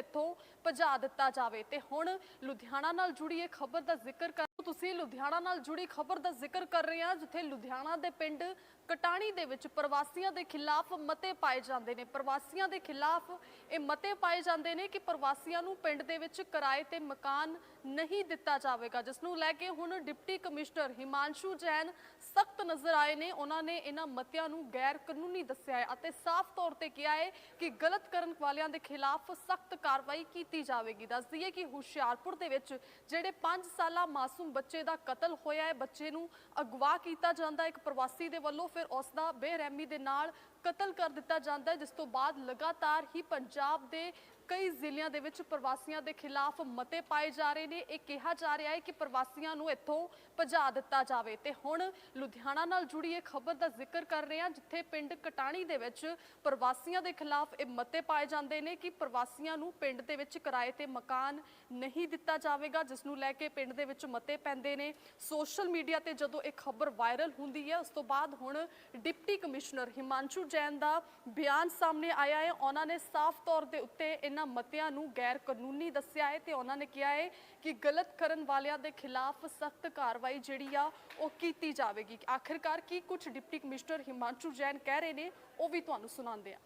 ਇੱਥੋਂ ਭਜਾ ਦਿੱਤਾ ਜਾਵੇ। ਤੇ ਹੁਣ ਲੁਧਿਆਣਾ ਨਾਲ ਜੁੜੀ ਇਹ ਖਬਰ ਦਾ ਜ਼ਿਕਰ ਕਰ ਤੁਸੀਂ ਲੁਧਿਆਣਾ ਨਾਲ ਜੁੜੀ ਖਬਰ ਦਾ ਜ਼ਿਕਰ ਕਰ ਰਹੇ ਹਾਂ, ਜਿੱਥੇ ਲੁਧਿਆਣਾ ਦੇ ਪਿੰਡ ਕਟਾਣੀ ਦੇ ਵਿੱਚ ਪ੍ਰਵਾਸੀਆਂ ਦੇ ਖਿਲਾਫ ਮਤੇ ਪਾਏ ਜਾਂਦੇ ਨੇ। ਪ੍ਰਵਾਸੀਆਂ ਦੇ ਖਿਲਾਫ ਇਹ ਮਤੇ ਪਾਏ ਜਾਂਦੇ ਨੇ ਕਿ ਪ੍ਰਵਾਸੀਆਂ ਨੂੰ ਪਿੰਡ ਦੇ ਵਿੱਚ ਕਿਰਾਏ ਤੇ ਮਕਾਨ ਨਹੀਂ ਦਿੱਤਾ ਜਾਵੇਗਾ, ਜਿਸ ਨੂੰ ਲੈ ਕੇ ਹੁਣ ਡਿਪਟੀ ਕਮਿਸ਼ਨਰ ਹਿਮਾਂਸ਼ੂ ਜੈਨ ਸਖਤ ਨਜ਼ਰ ਆਏ ਨੇ। ਉਹਨਾਂ ਨੇ ਇਹਨਾਂ ਮਤਿਆਂ ਨੂੰ ਗੈਰ ਕਾਨੂੰਨੀ ਦੱਸਿਆ ਹੈ ਅਤੇ ਸਾਫ਼ ਤੌਰ ਤੇ ਕਿਹਾ ਹੈ ਕਿ ਗਲਤ ਕਰਨ ਵਾਲਿਆਂ ਦੇ ਖਿਲਾਫ ਸਖਤ ਕਾਰਵਾਈ ਕੀਤੀ ਜਾਵੇਗੀ। ਦੱਸਦੀ ਦਈਏ ਕਿ ਹੁਸ਼ਿਆਰਪੁਰ ਦੇ ਵਿੱਚ ਜਿਹੜੇ 5 ਸਾਲਾ ਮਾਸੂਮ ਬੱਚੇ ਦਾ ਕਤਲ ਹੋਇਆ ਹੈ, ਬੱਚੇ ਨੂੰ ਅਗਵਾ ਕੀਤਾ ਜਾਂਦਾ ਇੱਕ ਪ੍ਰਵਾਸੀ ਦੇ ਵੱਲੋਂ ਫਿਰ ਉਸ ਦਾ ਬੇਰਹਿਮੀ ਦੇ ਨਾਲ ਕਤਲ ਕਰ ਦਿੱਤਾ ਜਾਂਦਾ ਹੈ, ਜਿਸ ਤੋਂ ਬਾਅਦ ਲਗਾਤਾਰ ਹੀ ਪੰਜਾਬ ਦੇ ਕਈ ਜ਼ਿਲ੍ਹਿਆਂ ਦੇ ਵਿੱਚ ਪ੍ਰਵਾਸੀਆਂ ਦੇ ਖਿਲਾਫ ਮਤੇ ਪਾਏ ਜਾ ਰਹੇ ਨੇ। ਇਹ ਕਿਹਾ ਜਾ ਰਿਹਾ ਹੈ ਕਿ ਪ੍ਰਵਾਸੀਆਂ ਨੂੰ ਇੱਥੋਂ ਭਜਾ ਦਿੱਤਾ ਜਾਵੇ। ਤੇ ਹੁਣ ਲੁਧਿਆਣਾ ਨਾਲ ਜੁੜੀ ਇਹ ਖਬਰ ਦਾ ਜ਼ਿਕਰ ਕਰ ਰਹੇ ਹਾਂ, ਜਿੱਥੇ ਪਿੰਡ ਕਟਾਣੀ ਦੇ ਵਿੱਚ ਪ੍ਰਵਾਸੀਆਂ ਦੇ ਖਿਲਾਫ ਇਹ ਮਤੇ ਪਾਏ ਜਾਂਦੇ ਨੇ ਕਿ ਪ੍ਰਵਾਸੀਆਂ ਨੂੰ ਪਿੰਡ ਦੇ ਵਿੱਚ ਕਿਰਾਏ ਤੇ ਮਕਾਨ ਨਹੀਂ ਦਿੱਤਾ ਜਾਵੇਗਾ, ਜਿਸ ਨੂੰ ਲੈ ਕੇ ਪਿੰਡ ਦੇ ਵਿੱਚ ਮਤੇ ਪੈਂਦੇ ਨੇ। ਸੋਸ਼ਲ ਮੀਡੀਆ ਤੇ ਜਦੋਂ ਇਹ ਖਬਰ ਵਾਇਰਲ ਹੁੰਦੀ ਹੈ, ਉਸ ਤੋਂ ਬਾਅਦ ਹੁਣ ਡਿਪਟੀ ਕਮਿਸ਼ਨਰ ਹਿਮਾਂਸ਼ੂ ਜੈਨ ਦਾ ਬਿਆਨ ਸਾਹਮਣੇ ਆਇਆ ਹੈ। ਉਹਨਾਂ ਨੇ ਸਾਫ਼ ਤੌਰ ਦੇ ਉੱਤੇ ਇਹਨਾਂ ਮਤਿਆਂ ਨੂੰ ਗੈਰ ਕਾਨੂੰਨੀ ਦੱਸਿਆ ਹੈ ਤੇ ਉਹਨਾਂ ਨੇ ਕਿਹਾ ਹੈ ਕਿ ਗਲਤ ਕਰਨ ਵਾਲਿਆਂ ਦੇ ਖਿਲਾਫ ਸਖਤ ਕਾਰਵਾਈ ਜਿਹੜੀ ਆ, ਉਹ ਕੀਤੀ ਜਾਵੇਗੀ। ਆਖਿਰਕਾਰ ਕੀ ਕੁਝ ਡਿਪਟੀ ਕਮਿਸ਼ਨਰ ਹਿਮਾਂਸ਼ੂ ਜੈਨ ਕਹਿ ਰਹੇ ਨੇ, ਉਹ ਵੀ ਤੁਹਾਨੂੰ ਸੁਣਾਉਂਦੇ ਆ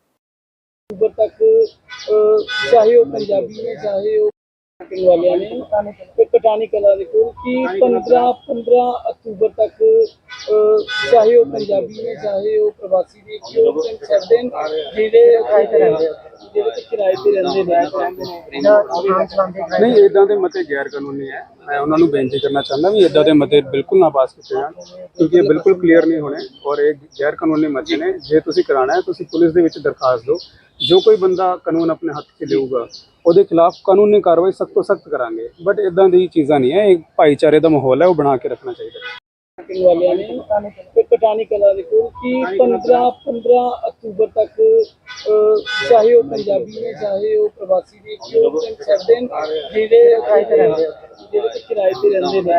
ਅਕਤੂਬਰ ਤੱਕ ਚਾਹੇ ਉਹ ਪੰਜਾਬੀ ਨੇ, ਚਾਹੇ ਉਹ ਕਟਾਣੀ ਵਾਲਿਆਂ ਨੇ, ਤੇ ਕਲਾ ਦੇ ਕੋਲ ਕਿ 15 15 ਅਕਤੂਬਰ ਤੱਕ ਚਾਹੇ ਉਹ ਪੰਜਾਬੀ ਨੇ ਚਾਹੇ ਉਹ ਪ੍ਰਵਾਸੀ ਨੇ ਕਿ ਉਹ ਪਿੰਡ ਛੱਡਦੇ ਨੇ ਜਿਹੜੇ ਕਿਰਾਏ ਤੇ ਰਹਿੰਦੇ ਆ, ਜਿਹੜੇ ਕਿ ਕਿਰਾਏ ਤੇ ਰਹਿੰਦੇ ਨੇ। ਨਹੀਂ ਇਦਾਂ ਦੇ ਮਤੇ ਗੈਰ ਕਾਨੂੰਨੀ ਹੈ। ਮੈਂ ਉਹਨਾਂ ਨੂੰ ਬੇਨਤੀ ਕਰਨਾ ਚਾਹੁੰਦਾ ਵੀ ਇਦਾਂ ਦੇ ਮਤੇ ਬਿਲਕੁਲ ਨਾ ਪਾਸ ਕੀਤੇ ਜਾਣ ਕਿਉਂਕਿ ਇਹ ਬਿਲਕੁਲ ਕਲੀਅਰ ਨਹੀਂ ਹੋਣੇ ਔਰ ਇਹ ਗੈਰ ਕਾਨੂੰਨੀ ਮਤੇ ਨੇ। ਜੇ ਤੁਸੀਂ ਕਰਾਣਾ ਹੈ ਤੁਸੀਂ ਪੁਲਿਸ ਦੇ ਵਿੱਚ ਦਰਖਾਸਤ ਦਿਓ। ਜੋ ਕੋਈ ਬੰਦਾ ਕਾਨੂੰਨ ਆਪਣੇ ਹੱਥ 'ਚ ਲਊਗਾ ਉਹਦੇ ਖਿਲਾਫ ਕਾਨੂੰਨੀ ਕਾਰਵਾਈ ਸਖਤ ਤੋਂ ਸਖਤ ਕਰਾਂਗੇ। ਬਟ ਇਦਾਂ ਦੀ ਚੀਜ਼ਾਂ ਨਹੀਂ ਹੈ। ਇਹ ਭਾਈਚਾਰੇ ਦਾ ਮਾਹੌਲ ਹੈ ਉਹ ਬਣਾ ਕੇ ਰੱਖਣਾ ਚਾਹੀਦਾ ਹੈ ਵਾਲਿਆਂ ਨੇ ਤੇ ਕਟਾਣੀ ਕਲਾ ਦੇ ਕੋਲ ਕਿ 15 15 ਅਕਤੂਬਰ ਤੱਕ ਚਾਹੇ ਉਹ ਪੰਜਾਬੀ ਨੇ, ਚਾਹੇ ਉਹ ਪ੍ਰਵਾਸੀ ਨੇ, ਕਿ ਉਹ ਪਿੰਡ ਛੱਡਦੇ ਨੇ ਜਿਹੜੇ ਕਿਰਾਏ ਤੇ ਰਹਿੰਦੇ ਜਿਹੜੇ ਕਿ ਕਿਰਾਏ ਤੇ ਰਹਿੰਦੇ ਨੇ।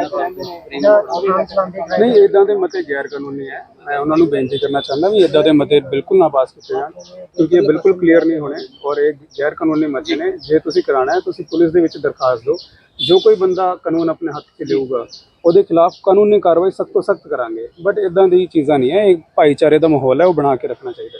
ਨਹੀਂ ਇਦਾਂ ਦੇ ਮਤੇ ਗੈਰ ਕਾਨੂੰਨੀ ਹੈ। ਮੈਂ ਉਹਨਾਂ ਨੂੰ ਬੇਨਤੀ ਕਰਨਾ ਚਾਹੁੰਦਾ ਵੀ ਇਦਾਂ ਦੇ ਮਤੇ ਬਿਲਕੁਲ ਨਾ ਪਾਸ ਕੀਤੇ ਜਾਣ, ਕਿਉਂਕਿ ਇਹ ਬਿਲਕੁਲ ਕਲੀਅਰ ਨਹੀਂ ਹੋਣੇ ਔਰ ਇਹ ਗੈਰ ਕਾਨੂੰਨੀ ਮਤੇ ਨੇ। ਜੇ ਤੁਸੀਂ ਕਰਾਣਾ ਹੈ, ਤੁਸੀਂ ਪੁਲਿਸ ਦੇ ਵਿੱਚ ਦਰਖਾਸਤ ਦਿਓ। ਜੋ ਕੋਈ ਬੰਦਾ ਕਾਨੂੰਨ ਆਪਣੇ ਹੱਥ 'ਚ ਲਊਗਾ ਉਹਦੇ ਖਿਲਾਫ ਕਾਨੂੰਨੀ ਕਾਰਵਾਈ ਸਖਤ ਤੋਂ ਸਖਤ ਕਰਾਂਗੇ। ਬਟ ਇਦਾਂ ਦੀ ਚੀਜ਼ਾਂ ਨਹੀਂ ਹੈ ਇਹ ਭਾਈਚਾਰੇ ਦਾ ਮਾਹੌਲ ਹੈ ਉਹ ਬਣਾ ਕੇ ਰੱਖਣਾ ਚਾਹੀਦਾ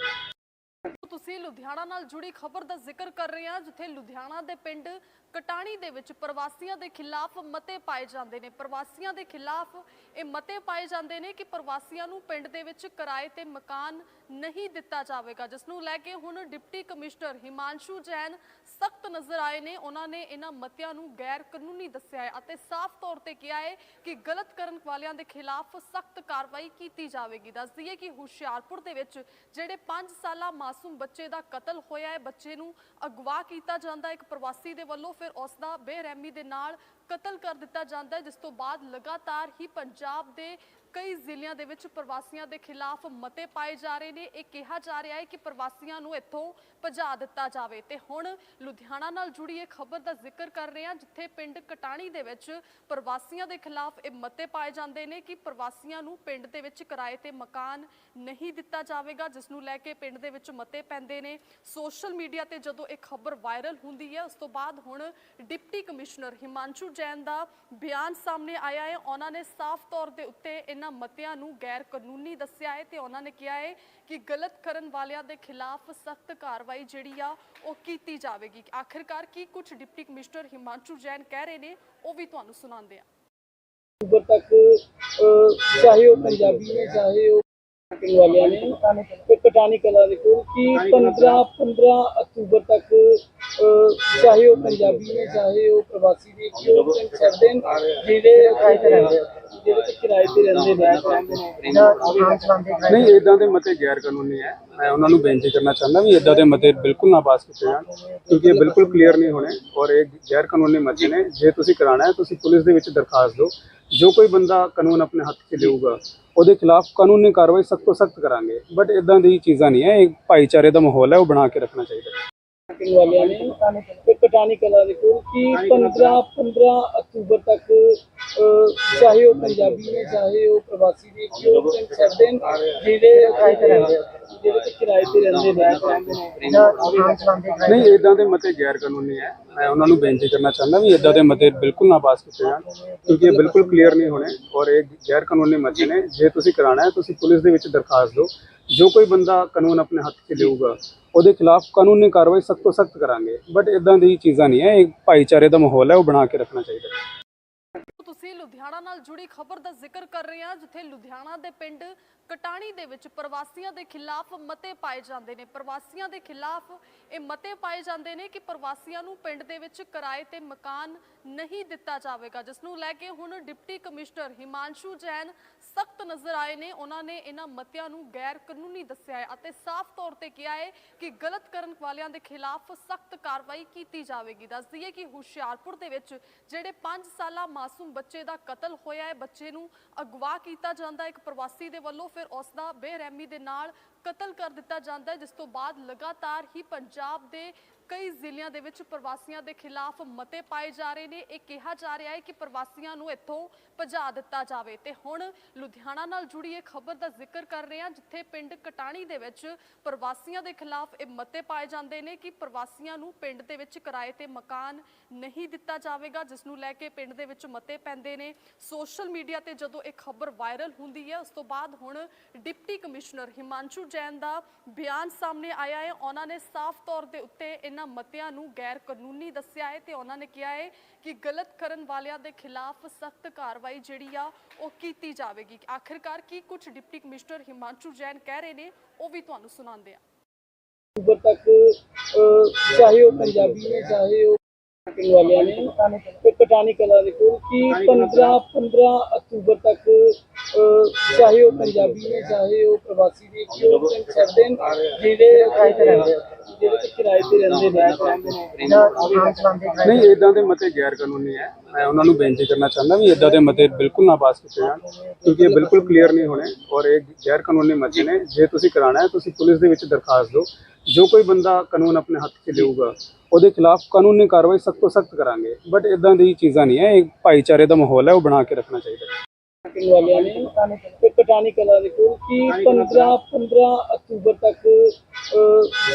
ਤੁਸੀਂ ਲੁਧਿਆਣਾ ਨਾਲ ਜੁੜੀ ਖਬਰ ਦਾ ਜ਼ਿਕਰ ਕਰ ਰਹੇ ਹਾਂ ਜਿੱਥੇ ਲੁਧਿਆਣਾ ਦੇ ਪਿੰਡ ਕਟਾਣੀ ਦੇ ਵਿੱਚ ਪ੍ਰਵਾਸੀਆਂ ਦੇ ਖਿਲਾਫ ਮਤੇ ਪਾਏ ਜਾਂਦੇ ਨੇ। ਪ੍ਰਵਾਸੀਆਂ ਦੇ ਖਿਲਾਫ ਇਹ ਮਤੇ ਪਾਏ ਜਾਂਦੇ ਨੇ ਕਿ ਪ੍ਰਵਾਸੀਆਂ ਨੂੰ ਪਿੰਡ ਦੇ ਵਿੱਚ ਕਿਰਾਏ ਤੇ ਮਕਾਨ ਨਹੀਂ ਦਿੱਤਾ ਜਾਵੇਗਾ, ਜਿਸ ਨੂੰ ਲੈ ਕੇ ਹੁਣ ਡਿਪਟੀ ਕਮਿਸ਼ਨਰ ਹਿਮਾਂਸ਼ੂ ਜੈਨ ਸਖਤ ਨਜ਼ਰ ਆਏ ਨੇ। ਉਹਨਾਂ ਨੇ ਇਹਨਾਂ ਮਤਿਆਂ ਨੂੰ ਗੈਰ ਕਾਨੂੰਨੀ ਦੱਸਿਆ ਹੈ ਅਤੇ ਸਾਫ਼ ਤੌਰ ਤੇ ਕਿਹਾ ਹੈ ਕਿ ਗਲਤ ਕਰਨ ਵਾਲਿਆਂ ਦੇ ਖਿਲਾਫ ਸਖਤ ਕਾਰਵਾਈ ਕੀਤੀ ਜਾਵੇਗੀ। ਦੱਸ ਦਈਏ ਕਿ ਹੁਸ਼ਿਆਰਪੁਰ ਦੇ ਵਿੱਚ ਜਿਹੜੇ 5 ਸਾਲਾ ਮਾਸੂਮ ਬੱਚੇ ਦਾ ਕਤਲ ਹੋਇਆ ਹੈ, ਬੱਚੇ ਨੂੰ ਅਗਵਾ ਕੀਤਾ ਜਾਂਦਾ ਇੱਕ ਪ੍ਰਵਾਸੀ ਦੇ ਵੱਲੋਂ ਫਿਰ ਉਸ ਦਾ ਬੇਰਹਿਮੀ ਦੇ ਨਾਲ ਕਤਲ ਕਰ ਦਿੱਤਾ ਜਾਂਦਾ ਹੈ, ਜਿਸ ਤੋਂ ਬਾਅਦ ਲਗਾਤਾਰ ਹੀ ਪੰਜਾਬ ਦੇ ਕਈ ਜ਼ਿਲ੍ਹਿਆਂ ਦੇ ਵਿੱਚ ਪ੍ਰਵਾਸੀਆਂ ਦੇ ਖਿਲਾਫ ਮਤੇ ਪਾਏ ਜਾ ਰਹੇ ਨੇ। ਇਹ ਕਿਹਾ ਜਾ ਰਿਹਾ ਹੈ ਕਿ ਪ੍ਰਵਾਸੀਆਂ ਨੂੰ ਇੱਥੋਂ ਭਜਾ ਦਿੱਤਾ ਜਾਵੇ। ਤੇ ਹੁਣ ਲੁਧਿਆਣਾ ਨਾਲ ਜੁੜੀ ਇਹ ਖਬਰ ਦਾ ਜ਼ਿਕਰ ਕਰ ਰਹੇ ਹਾਂ, ਜਿੱਥੇ ਪਿੰਡ ਕਟਾਣੀ ਦੇ ਵਿੱਚ ਪ੍ਰਵਾਸੀਆਂ ਦੇ ਖਿਲਾਫ ਇਹ ਮਤੇ ਪਾਏ ਜਾਂਦੇ ਨੇ ਕਿ ਪ੍ਰਵਾਸੀਆਂ ਨੂੰ ਪਿੰਡ ਦੇ ਵਿੱਚ ਕਿਰਾਏ ਤੇ ਮਕਾਨ ਨਹੀਂ ਦਿੱਤਾ ਜਾਵੇਗਾ, ਜਿਸ ਨੂੰ ਲੈ ਕੇ ਪਿੰਡ ਦੇ ਵਿੱਚ ਮਤੇ ਪੈਂਦੇ ਨੇ। ਸੋਸ਼ਲ ਮੀਡੀਆ ਤੇ ਜਦੋਂ ਇਹ ਖਬਰ ਵਾਇਰਲ ਹੁੰਦੀ ਹੈ, ਉਸ ਤੋਂ ਬਾਅਦ ਹੁਣ ਡਿਪਟੀ ਕਮਿਸ਼ਨਰ ਹਿਮਾਂਸ਼ੂ ਜੈਨ ਦਾ ਬਿਆਨ ਸਾਹਮਣੇ ਆਇਆ ਹੈ। ਉਹਨਾਂ ਨੇ ਸਾਫ਼ ਤੌਰ ਦੇ ਉੱਤੇ ਇਹਨਾਂ ਮਤਿਆਂ ਨੂੰ ਗੈਰ ਕਾਨੂੰਨੀ ਦੱਸਿਆ ਹੈ ਤੇ ਉਹਨਾਂ ਨੇ ਕਿਹਾ ਹੈ ਕਿ ਗਲਤ ਕਰਨ ਵਾਲਿਆਂ ਦੇ ਖਿਲਾਫ ਸਖਤ ਕਾਰਵਾਈ ਜਿਹੜੀ ਆ, ਉਹ ਕੀਤੀ ਜਾਵੇਗੀ। ਆਖਿਰਕਾਰ ਕੀ ਕੁਝ ਡਿਪਟੀ ਕਮਿਸ਼ਨਰ ਹਿਮਾਂਸ਼ੂ ਜੈਨ ਕਹਿ ਰਹੇ ਨੇ, ਉਹ ਵੀ ਤੁਹਾਨੂੰ ਸੁਣਾਉਂਦੇ ਆ ਅਕਤੂਬਰ ਤੱਕ ਚਾਹੇ ਉਹ ਪੰਜਾਬੀ ਨੇ, ਚਾਹੇ ਉਹ ਕਟਾਣੀ ਵਾਲਿਆਂ ਨੇ ਤੇ ਕਟਾਣੀ ਕਲਾ ਦੇ ਕੋਲ ਕਿ 15 15 ਅਕਤੂਬਰ ਤੱਕ ਚਾਹੇ ਉਹ ਪੰਜਾਬੀ ਨੇ ਚਾਹੇ ਉਹ ਪ੍ਰਵਾਸੀ ਨੇ ਕਿ ਉਹ ਪਿੰਡ ਛੱਡਦੇ ਨੇ ਜਿਹੜੇ ਕਿਰਾਏ ਤੇ ਰਹਿੰਦੇ ਜਿਹੜੇ ਕਿ ਕਿਰਾਏ ਤੇ ਰਹਿੰਦੇ ਨੇ। ਨਹੀਂ ਇਦਾਂ ਦੇ ਮਤੇ ਗੈਰ ਕਾਨੂੰਨੀ ਹੈ। ਮੈਂ ਉਹਨਾਂ ਨੂੰ ਬੇਨਤੀ ਕਰਨਾ ਚਾਹੁੰਦਾ ਵੀ ਇਦਾਂ ਦੇ ਮਤੇ ਬਿਲਕੁਲ ਨਾ ਪਾਸ ਕੀਤੇ ਜਾਣ ਕਿਉਂਕਿ ਇਹ ਬਿਲਕੁਲ ਕਲੀਅਰ ਨਹੀਂ ਹੋਣੇ ਔਰ ਇਹ ਗੈਰ ਕਾਨੂੰਨੀ ਮਤੇ ਨੇ। ਜੇ ਤੁਸੀਂ ਕਰਾਣਾ ਹੈ ਤੁਸੀਂ ਪੁਲਿਸ ਦੇ ਵਿੱਚ ਦਰਖਾਸਤ ਦਿਓ। ਜੋ ਕੋਈ ਬੰਦਾ ਕਾਨੂੰਨ ਆਪਣੇ ਹੱਥ 'ਚ ਲਊਗਾ ਉਹਦੇ ਖਿਲਾਫ ਕਾਨੂੰਨੀ ਕਾਰਵਾਈ ਸਖਤ ਤੋਂ ਸਖਤ ਕਰਾਂਗੇ। ਬਟ ਇਦਾਂ ਦੀ ਚੀਜ਼ਾਂ ਨਹੀਂ ਹੈ, ਇਹ ਭਾਈਚਾਰੇ ਦਾ ਮਾਹੌਲ ਹੈ, ਉਹ ਬਣਾ ਕੇ ਰੱਖਣਾ ਚਾਹੀਦਾ ਹੈ ਕਟਾਣੀ ਵਾਲਿਆਂ ਨੇ ਤੇ ਕਟਾਣੀ ਕਲਾ ਦੇ ਕੋਲ ਕਿ 15 15 ਅਕਤੂਬਰ ਤੱਕ ਅਹ, ਚਾਹੇ ਉਹ ਪੰਜਾਬੀ ਨੇ ਚਾਹੇ ਉਹ ਪ੍ਰਵਾਸੀ ਨੇ ਕਿ ਉਹ ਪਿੰਡ ਛੱਡਦੇ ਨੇ ਜਿਹੜੇ ਕਿਰਾਏ ਤੇ ਰਹਿੰਦੇ ਜਿਹੜੇ ਕਿ ਕਿਰਾਏ ਤੇ ਰਹਿੰਦੇ ਨੇ। ਨਹੀਂ ਇਦਾਂ ਦੇ ਮਤੇ ਗੈਰ ਕਾਨੂੰਨੀ ਹੈ। ਮੈਂ ਉਹਨਾਂ ਨੂੰ ਬੇਨਤੀ ਕਰਨਾ ਚਾਹੁੰਦਾ ਵੀ ਇਦਾਂ ਦੇ ਮਤੇ ਬਿਲਕੁਲ ਨਾ ਪਾਸ ਕੀਤੇ ਜਾਣ ਕਿਉਂਕਿ ਇਹ ਬਿਲਕੁਲ ਕਲੀਅਰ ਨਹੀਂ ਹੋਣੇ ਔਰ ਇਹ ਗੈਰ ਕਾਨੂੰਨੀ ਮਤੇ ਨੇ। ਜੇ ਤੁਸੀਂ ਕਰਾਣਾ ਹੈ ਤੁਸੀਂ ਪੁਲਿਸ ਦੇ ਵਿੱਚ ਦਰਖਾਸਤ ਦਿਓ। ਜੋ ਕੋਈ ਬੰਦਾ ਕਾਨੂੰਨ ਆਪਣੇ ਹੱਥ 'ਚ ਲਊਗਾ ਉਹਦੇ ਖਿਲਾਫ ਕਾਨੂੰਨੀ ਕਾਰਵਾਈ ਸਖਤ ਤੋਂ ਸਖਤ ਕਰਾਂਗੇ ਬਟ ਇਦਾਂ ਦੀ ਚੀਜ਼ਾਂ ਨਹੀਂ ਹੈ ਇਹ ਭਾਈਚਾਰੇ ਦਾ ਮਾਹੌਲ ਹੈ ਉਹ ਬਣਾ ਕੇ ਰੱਖਣਾ ਚਾਹੀਦਾ ਲੁਧਿਆਣਾ ਨਾਲ ਜੁੜੀ ਖਬਰ ਦਾ ਜ਼ਿਕਰ ਕਰ ਰਹੇ ਹਾਂ, ਜਿੱਥੇ ਲੁਧਿਆਣਾ ਦੇ ਪਿੰਡ ਕਟਾਣੀ ਦੇ ਵਿੱਚ ਪ੍ਰਵਾਸੀਆਂ ਦੇ ਖਿਲਾਫ ਮਤੇ ਪਾਏ ਜਾਂਦੇ ਨੇ। ਪ੍ਰਵਾਸੀਆਂ ਦੇ ਖਿਲਾਫ ਇਹ ਮਤੇ ਪਾਏ ਜਾਂਦੇ ਨੇ ਕਿ ਪ੍ਰਵਾਸੀਆਂ ਨੂੰ ਪਿੰਡ ਦੇ ਵਿੱਚ ਕਿਰਾਏ ਤੇ ਮਕਾਨ ਨਹੀਂ ਦਿੱਤਾ ਜਾਵੇਗਾ, ਜਿਸ ਨੂੰ ਲੈ ਕੇ ਹੁਣ ਡਿਪਟੀ ਕਮਿਸ਼ਨਰ ਹਿਮਾਂਸ਼ੂ ਜੈਨ ਸਖਤ ਨਜ਼ਰ ਆਏ ਨੇ। ਉਹਨਾਂ ਨੇ ਇਹਨਾਂ ਮਤਿਆਂ ਨੂੰ ਗੈਰ ਕਾਨੂੰਨੀ ਦੱਸਿਆ ਹੈ ਅਤੇ ਸਾਫ਼ ਤੌਰ ਤੇ ਕਿਹਾ ਹੈ ਕਿ ਗਲਤ ਕਰਨ ਵਾਲਿਆਂ ਦੇ ਖਿਲਾਫ ਸਖਤ ਕਾਰਵਾਈ ਕੀਤੀ ਜਾਵੇਗੀ। ਦੱਸ ਦਈਏ ਕਿ ਹੁਸ਼ਿਆਰਪੁਰ ਦੇ ਵਿੱਚ ਜਿਹੜੇ 5 ਸਾਲਾ ਮਾਸੂਮ ਬੱਚੇ ਦਾ ਕਤਲ ਹੋਇਆ ਹੈ, ਬੱਚੇ ਨੂੰ ਅਗਵਾ ਕੀਤਾ ਜਾਂਦਾ ਇੱਕ ਪ੍ਰਵਾਸੀ ਦੇ ਵੱਲੋਂ ਫਿਰ ਉਸ ਦਾ ਬੇਰਹਿਮੀ ਦੇ ਨਾਲ ਕਤਲ ਕਰ ਦਿੱਤਾ ਜਾਂਦਾ ਹੈ, ਜਿਸ ਤੋਂ ਬਾਅਦ ਲਗਾਤਾਰ ਹੀ ਪੰਜਾਬ ਦੇ ਕਈ ਜ਼ਿਲ੍ਹਿਆਂ ਦੇ ਵਿੱਚ ਪ੍ਰਵਾਸੀਆਂ ਦੇ ਖਿਲਾਫ ਮਤੇ ਪਾਏ ਜਾ ਰਹੇ ਨੇ। ਇਹ ਕਿਹਾ ਜਾ ਰਿਹਾ ਹੈ ਕਿ ਪ੍ਰਵਾਸੀਆਂ ਨੂੰ ਇੱਥੋਂ ਭਜਾ ਦਿੱਤਾ ਜਾਵੇ। ਤੇ ਹੁਣ ਲੁਧਿਆਣਾ ਨਾਲ ਜੁੜੀ ਇਹ ਖਬਰ ਦਾ ਜ਼ਿਕਰ ਕਰ ਰਹੇ ਹਾਂ, ਜਿੱਥੇ ਪਿੰਡ ਕਟਾਣੀ ਦੇ ਵਿੱਚ ਪ੍ਰਵਾਸੀਆਂ ਦੇ ਖਿਲਾਫ ਇਹ ਮਤੇ ਪਾਏ ਜਾਂਦੇ ਨੇ ਕਿ ਪ੍ਰਵਾਸੀਆਂ ਨੂੰ ਪਿੰਡ ਦੇ ਵਿੱਚ ਕਿਰਾਏ ਤੇ ਮਕਾਨ ਨਹੀਂ ਦਿੱਤਾ ਜਾਵੇਗਾ, ਜਿਸ ਨੂੰ ਲੈ ਕੇ ਪਿੰਡ ਦੇ ਵਿੱਚ ਮਤੇ ਪੈਂਦੇ ਨੇ। ਸੋਸ਼ਲ ਮੀਡੀਆ ਤੇ ਜਦੋਂ ਇਹ ਖਬਰ ਵਾਇਰਲ ਹੁੰਦੀ ਹੈ, ਉਸ ਤੋਂ ਬਾਅਦ ਹੁਣ ਡਿਪਟੀ ਕਮਿਸ਼ਨਰ ਹਿਮਾਂਸ਼ੂ ਜੈਨ ਦਾ ਬਿਆਨ ਸਾਹਮਣੇ ਆਇਆ ਹੈ। ਉਹਨਾਂ ਨੇ ਸਾਫ਼ ਤੌਰ ਦੇ ਉੱਤੇ ਇਹਨਾਂ ਮਤਿਆਂ ਨੂੰ ਗੈਰ ਕਾਨੂੰਨੀ ਦੱਸਿਆ ਹੈ ਤੇ ਉਹਨਾਂ ਨੇ ਕਿਹਾ ਹੈ ਕਿ ਗਲਤ ਕਰਨ ਵਾਲਿਆਂ ਦੇ ਖਿਲਾਫ ਸਖਤ ਕਾਰਵਾਈ ਜਿਹੜੀ ਆ ਉਹ ਕੀਤੀ ਜਾਵੇਗੀ। ਆਖਿਰਕਾਰ ਕੀ ਕੁਝ ਡਿਪਟੀ ਕਮਿਸ਼ਨਰ ਹਿਮਾਂਸ਼ੂ ਜੈਨ ਕਹਿ ਰਹੇ ਨੇ ਉਹ ਵੀ ਤੁਹਾਨੂੰ ਸੁਣਾਉਂਦੇ ਆ ਅਕਤੂਬਰ ਤੱਕ ਚਾਹੇ ਉਹ ਪੰਜਾਬੀ ਨੇ ਚਾਹੇ ਉਹ ਪਿੰਡ ਵਾਲਿਆਂ ਨੇ ਤੇ ਕਟਾਣੀ ਕਲਾ ਦੇ ਕੋਲ ਕਿ 15 15 ਅਕਤੂਬਰ ਤੱਕ ਚਾਹੇ ਉਹ ਪੰਜਾਬੀ ਨੇ ਚਾਹੇ ਉਹ ਪ੍ਰਵਾਸੀ ਨੇ ਕਿ ਉਹ ਪਿੰਡ ਛੱਡਦੇ ਨੇ ਜਿਹੜੇ ਕਿਰਾਏ ਤੇ ਰਹਿੰਦੇ ਜਿਹੜੇ ਕਿ ਕਿਰਾਏ ਤੇ ਰਹਿੰਦੇ ਨੇ। ਨਹੀਂ ਇਦਾਂ ਦੇ ਮਤੇ ਗੈਰ ਕਾਨੂੰਨੀ ਹੈ। ਮੈਂ ਉਹਨਾਂ ਨੂੰ ਬੇਨਤੀ ਕਰਨਾ ਚਾਹੁੰਦਾ ਵੀ ਇਦਾਂ ਦੇ ਮਤੇ ਬਿਲਕੁਲ ਨਾ ਪਾਸ ਕੀਤੇ ਜਾਣ, ਕਿਉਂਕਿ ਇਹ ਬਿਲਕੁਲ ਕਲੀਅਰ ਨਹੀਂ ਹੋਣੇ ਔਰ ਇਹ ਗੈਰ ਕਾਨੂੰਨੀ ਮਤੇ ਨੇ। ਜੇ ਤੁਸੀਂ ਕਰਾਣਾ ਹੈ, ਤੁਸੀਂ ਪੁਲਿਸ ਦੇ ਵਿੱਚ ਦਰਖਾਸਤ ਦਿਓ। ਜੋ ਕੋਈ ਬੰਦਾ ਕਾਨੂੰਨ ਆਪਣੇ ਹੱਥ 'ਚ ਲਊਗਾ, ਉਹਦੇ ਖਿਲਾਫ ਕਾਨੂੰਨੀ ਕਾਰਵਾਈ ਸਖਤ ਤੋਂ ਸਖਤ ਕਰਾਂਗੇ। ਬਟ ਇਦਾਂ ਦੀ ਚੀਜ਼ਾਂ ਨਹੀਂ ਹੈ। ਇਹ ਭਾਈਚਾਰੇ ਦਾ ਮਾਹੌਲ ਹੈ, ਉਹ ਬਣਾ ਕੇ ਰੱਖਣਾ ਚਾਹੀਦਾ ਹੈ। ਪਿੰਡ ਵਾਲਿਆਂ ਨੇ ਤੇ ਕਟਾਣੀ ਕਲਾ ਦੇ ਕੋਲ ਕਿ 15 15 ਅਕਤੂਬਰ ਤੱਕ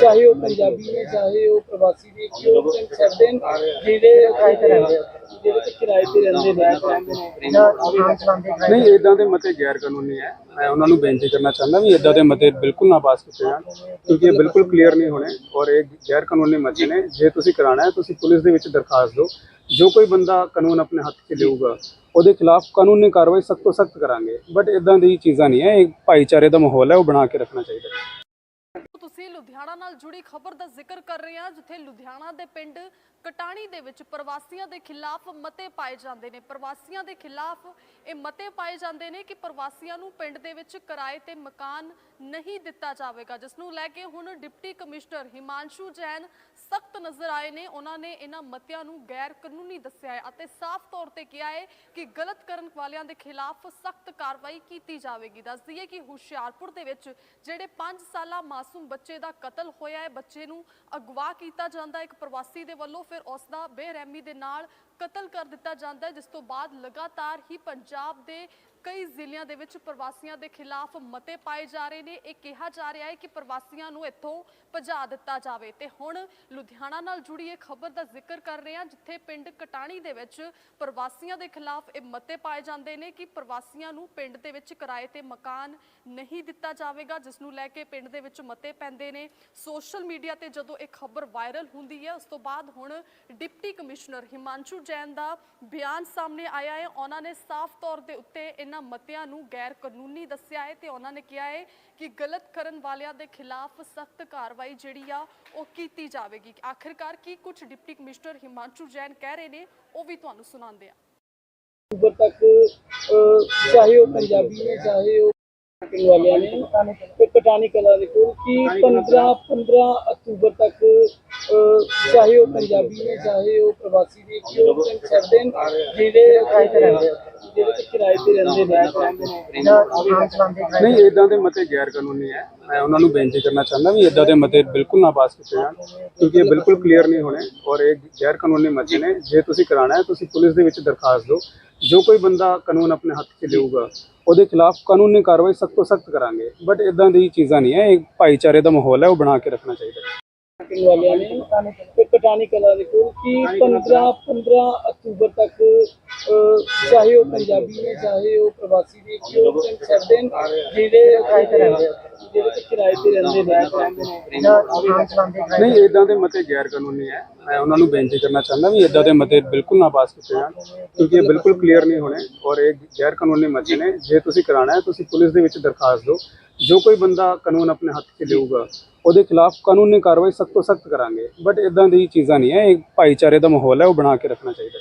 ਚਾਹੇ ਉਹ ਪੰਜਾਬੀ ਨੇ ਚਾਹੇ ਉਹ ਪ੍ਰਵਾਸੀ ਨੇ ਕਿ ਉਹ ਪਿੰਡ ਛੱਡਦੇ ਨੇ ਜਿਹੜੇ ਕਿਰਾਏ ਤੇ ਰਹਿੰਦੇ ਜਿਹੜੇ ਕਿ ਕਿਰਾਏ ਤੇ ਰਹਿੰਦੇ ਨੇ। ਨਹੀਂ ਇਦਾਂ ਦੇ ਮਤੇ ਗੈਰ ਕਾਨੂੰਨੀ ਹੈ। ਮੈਂ ਉਹਨਾਂ ਨੂੰ ਬੇਨਤੀ ਕਰਨਾ ਚਾਹੁੰਦਾ ਵੀ ਇਦਾਂ ਦੇ ਮਤੇ ਬਿਲਕੁਲ ਨਾ ਪਾਸ ਕੀਤੇ ਜਾਣ ਕਿਉਂਕਿ ਇਹ ਬਿਲਕੁਲ ਕਲੀਅਰ ਨਹੀਂ ਹੋਣੇ ਔਰ ਇਹ ਗੈਰ ਕਾਨੂੰਨੀ ਮਤੇ ਨੇ। ਜੇ ਤੁਸੀਂ ਕਰਾਣਾ ਹੈ ਤੁਸੀਂ ਪੁਲਿਸ ਦੇ ਵਿੱਚ ਦਰਖਾਸਤ ਦਿਓ। ਜੋ ਕੋਈ ਬੰਦਾ ਕਾਨੂੰਨ ਆਪਣੇ ਹੱਥ 'ਚ ਲਊਗਾ ਉਹਦੇ ਖਿਲਾਫ ਕਾਨੂੰਨੀ ਕਾਰਵਾਈ ਸਖਤ ਤੋਂ ਸਖਤ ਕਰਾਂਗੇ। ਬਟ ਇਦਾਂ ਦੀ ਚੀਜ਼ਾਂ ਨਹੀਂ ਹੈ ਇਹ ਭਾਈਚਾਰੇ ਦਾ ਮਾਹੌਲ ਹੈ ਉਹ ਬਣਾ ਕੇ ਰੱਖਣਾ ਚਾਹੀਦਾ ਤੁਸੀਂ ਲੁਧਿਆਣਾ ਨਾਲ ਜੁੜੀ ਖਬਰ ਦਾ ਜ਼ਿਕਰ ਕਰ ਰਹੇ ਹਾਂ, ਜਿੱਥੇ ਲੁਧਿਆਣਾ ਦੇ ਪਿੰਡ ਕਟਾਣੀ ਦੇ ਵਿੱਚ ਪ੍ਰਵਾਸੀਆਂ ਦੇ ਖਿਲਾਫ ਮਤੇ ਪਾਏ ਜਾਂਦੇ ਨੇ। ਪ੍ਰਵਾਸੀਆਂ ਦੇ ਖਿਲਾਫ ਇਹ ਮਤੇ ਪਾਏ ਜਾਂਦੇ ਨੇ ਕਿ ਪ੍ਰਵਾਸੀਆਂ ਨੂੰ ਪਿੰਡ ਦੇ ਵਿੱਚ ਕਿਰਾਏ ਤੇ ਮਕਾਨ ਨਹੀਂ ਦਿੱਤਾ ਜਾਵੇਗਾ, ਜਿਸ ਨੂੰ ਲੈ ਕੇ ਹੁਣ ਡਿਪਟੀ ਕਮਿਸ਼ਨਰ ਹਿਮਾਂਸ਼ੂ ਜੈਨ ਸਖਤ ਨਜ਼ਰ ਆਏ ਨੇ। ਉਹਨਾਂ ਨੇ ਇਹਨਾਂ ਮਤਿਆਂ ਨੂੰ ਗੈਰ ਕਾਨੂੰਨੀ ਦੱਸਿਆ ਹੈ ਅਤੇ ਸਾਫ਼ ਤੌਰ ਤੇ ਕਿਹਾ ਹੈ ਕਿ ਗਲਤ ਕਰਨ ਵਾਲਿਆਂ ਦੇ ਖਿਲਾਫ ਸਖਤ ਕਾਰਵਾਈ ਕੀਤੀ ਜਾਵੇਗੀ। ਦੱਸ ਦਈਏ ਕਿ ਹੁਸ਼ਿਆਰਪੁਰ ਦੇ ਵਿੱਚ ਜਿਹੜੇ 5 ਸਾਲਾ ਮਾਸੂਮ ਬੱਚੇ ਦਾ ਕਤਲ ਹੋਇਆ ਹੈ, ਬੱਚੇ ਨੂੰ ਅਗਵਾ ਕੀਤਾ ਜਾਂਦਾ ਇੱਕ ਪ੍ਰਵਾਸੀ ਦੇ ਵੱਲੋਂ ਫਿਰ ਉਸ ਦਾ ਬੇਰਹਿਮੀ ਦੇ ਨਾਲ ਕਤਲ ਕਰ ਦਿੱਤਾ ਜਾਂਦਾ ਹੈ, ਜਿਸ ਤੋਂ ਬਾਅਦ ਲਗਾਤਾਰ ਹੀ ਪੰਜਾਬ ਦੇ ਕਈ ਜ਼ਿਲ੍ਹਿਆਂ ਦੇ ਵਿੱਚ ਪ੍ਰਵਾਸੀਆਂ ਦੇ ਖਿਲਾਫ ਮਤੇ ਪਾਏ ਜਾ ਰਹੇ ਨੇ। ਇਹ ਕਿਹਾ ਜਾ ਰਿਹਾ ਹੈ ਕਿ ਪ੍ਰਵਾਸੀਆਂ ਨੂੰ ਇੱਥੋਂ ਭਜਾ ਦਿੱਤਾ ਜਾਵੇ। ਤੇ ਹੁਣ ਲੁਧਿਆਣਾ ਨਾਲ ਜੁੜੀ ਇਹ ਖਬਰ ਦਾ ਜ਼ਿਕਰ ਕਰ ਰਹੇ ਹਾਂ, ਜਿੱਥੇ ਪਿੰਡ ਕਟਾਣੀ ਦੇ ਵਿੱਚ ਪ੍ਰਵਾਸੀਆਂ ਦੇ ਖਿਲਾਫ ਇਹ ਮਤੇ ਪਾਏ ਜਾਂਦੇ ਨੇ ਕਿ ਪ੍ਰਵਾਸੀਆਂ ਨੂੰ ਪਿੰਡ ਦੇ ਵਿੱਚ ਕਿਰਾਏ ਤੇ ਮਕਾਨ ਨਹੀਂ ਦਿੱਤਾ ਜਾਵੇਗਾ, ਜਿਸ ਨੂੰ ਲੈ ਕੇ ਪਿੰਡ ਦੇ ਵਿੱਚ ਮਤੇ ਪੈਂਦੇ ਨੇ। ਸੋਸ਼ਲ ਮੀਡੀਆ ਤੇ ਜਦੋਂ ਇਹ ਖਬਰ ਵਾਇਰਲ ਹੁੰਦੀ ਹੈ, ਉਸ ਤੋਂ ਬਾਅਦ ਹੁਣ ਡਿਪਟੀ ਕਮਿਸ਼ਨਰ ਹਿਮਾਂਸ਼ੂ ਜੈਨ ਦਾ ਬਿਆਨ ਸਾਹਮਣੇ ਆਇਆ ਹੈ। ਉਹਨਾਂ ਨੇ ਸਾਫ਼ ਤੌਰ ਦੇ ਉੱਤੇ ਇਹਨਾਂ ਮਤਿਆਂ ਨੂੰ ਗੈਰ ਕਾਨੂੰਨੀ ਦੱਸਿਆ ਹੈ ਤੇ ਉਹਨਾਂ ਨੇ ਕਿਹਾ ਹੈ ਕਿ ਗਲਤ ਕਰਨ ਵਾਲਿਆਂ ਦੇ ਖਿਲਾਫ ਸਖਤ ਕਾਰਵਾਈ ਜਿਹੜੀ ਆ ਉਹ ਕੀਤੀ ਜਾਵੇਗੀ। ਆਖਿਰਕਾਰ ਕੀ ਕੁਝ ਡਿਪਟੀ ਕਮਿਸ਼ਨਰ ਹਿਮਾਂਸ਼ੂ ਜੈਨ ਕਹਿ ਰਹੇ ਨੇ ਉਹ ਵੀ ਤੁਹਾਨੂੰ ਸੁਣਾਉਂਦੇ ਆ ਅਕਤੂਬਰ ਤੱਕ ਚਾਹੇ ਉਹ ਪੰਜਾਬੀ ਨੇ ਚਾਹੇ ਉਹ ਪਿੰਡ ਵਾਲਿਆਂ ਨੇ ਤੇ ਕਟਾਣੀ ਕਲਾ ਦੇ ਕੋਲ ਕਿ 15 15 ਅਕਤੂਬਰ ਤੱਕ ਚਾਹੇ ਉਹ ਪੰਜਾਬੀ ਨੇ, ਚਾਹੇ ਉਹ ਪ੍ਰਵਾਸੀ ਨੇ, ਕਿ ਉਹ ਪਿੰਡ ਛੱਡਦੇ ਨੇ ਜਿਹੜੇ ਕਿਰਾਏ ਤੇ ਰਹਿੰਦੇ ਜਿਹੜੇ ਕਿ ਕਿਰਾਏ ਤੇ ਰਹਿੰਦੇ ਨੇ। ਨਹੀਂ ਇਦਾਂ ਦੇ ਮਤੇ ਗੈਰ ਕਾਨੂੰਨੀ ਹੈ। ਮੈਂ ਉਹਨਾਂ ਨੂੰ ਬੇਨਤੀ ਕਰਨਾ ਚਾਹੁੰਦਾ ਵੀ ਇਦਾਂ ਦੇ ਮਤੇ ਬਿਲਕੁਲ ਨਾ ਪਾਸ ਕੀਤੇ ਜਾਣ, ਕਿਉਂਕਿ ਇਹ ਬਿਲਕੁਲ ਕਲੀਅਰ ਨਹੀਂ ਹੋਣੇ ਔਰ ਇਹ ਗੈਰ ਕਾਨੂੰਨੀ ਮਤੇ ਨੇ। ਜੇ ਤੁਸੀਂ ਕਰਾਣਾ ਹੈ, ਤੁਸੀਂ ਪੁਲਿਸ ਦੇ ਵਿੱਚ ਦਰਖਾਸਤ ਦਿਓ। ਜੋ ਕੋਈ ਬੰਦਾ ਕਾਨੂੰਨ ਆਪਣੇ ਹੱਥ 'ਚ ਲਊਗਾ, ਉਹਦੇ ਖਿਲਾਫ ਕਾਨੂੰਨੀ ਕਾਰਵਾਈ ਸਖਤ ਤੋਂ ਸਖਤ ਕਰਾਂਗੇ। ਬਟ ਇਦਾਂ ਦੀ ਚੀਜ਼ਾਂ ਨਹੀਂ ਹੈ। ਇਹ ਭਾਈਚਾਰੇ ਦਾ ਮਾਹੌਲ ਹੈ, ਉਹ ਬਣਾ ਕੇ ਰੱਖਣਾ ਚਾਹੀਦਾ ਹੈ। ਕਰਨ ਵਾਲਿਆਂ ਨੇ ਤੇ ਕਟਾਣੀ ਕਲਾ ਦੇ ਕੋਲ ਕਿ 15 15 ਅਕਤੂਬਰ ਤੱਕ ਅਹ, ਚਾਹੇ ਉਹ ਪੰਜਾਬੀ ਨੇ ਚਾਹੇ ਉਹ ਪ੍ਰਵਾਸੀ ਨੇ ਕਿ ਉਹ ਦਿਨ ਛੱਡਦੇ ਨੇ ਜਿਹੜੇ ਜਿਹੜੇ ਕਿ ਕਿਰਾਏ ਤੇ ਰਹਿੰਦੇ ਨੇ। ਨਹੀਂ ਇਦਾਂ ਦੇ ਮਤੇ ਗੈਰ ਕਾਨੂੰਨੀ ਹੈ। ਮੈਂ ਉਹਨਾਂ ਨੂੰ ਬੇਨਤੀ ਕਰਨਾ ਚਾਹੁੰਦਾ ਵੀ ਇਦਾਂ ਦੇ ਮਤੇ ਬਿਲਕੁਲ ਨਾ ਪਾਸ ਕੀਤੇ ਜਾਣ ਕਿਉਂਕਿ ਇਹ ਬਿਲਕੁਲ ਕਲੀਅਰ ਨਹੀਂ ਹੋਣੇ ਔਰ ਇਹ ਗੈਰ ਕਾਨੂੰਨੀ ਮਤੇ ਨੇ। ਜੇ ਤੁਸੀਂ ਕਰਾਣਾ ਹੈ ਤੁਸੀਂ ਪੁਲਿਸ ਦੇ ਵਿੱਚ ਦਰਖਾਸਤ ਦਿਓ। ਜੋ ਕੋਈ ਬੰਦਾ ਕਾਨੂੰਨ ਆਪਣੇ ਹੱਥ 'ਚ ਲਊਗਾ ਉਹਦੇ ਖਿਲਾਫ ਕਾਨੂੰਨੀ ਕਾਰਵਾਈ ਸਖਤ ਤੋਂ ਸਖਤ ਕਰਾਂਗੇ। ਬਟ ਇਦਾਂ ਦੀ ਚੀਜ਼ਾਂ ਨਹੀਂ ਹੈ ਇਹ ਭਾਈਚਾਰੇ ਦਾ ਮਾਹੌਲ ਹੈ ਉਹ ਬਣਾ ਕੇ ਰੱਖਣਾ ਚਾਹੀਦਾ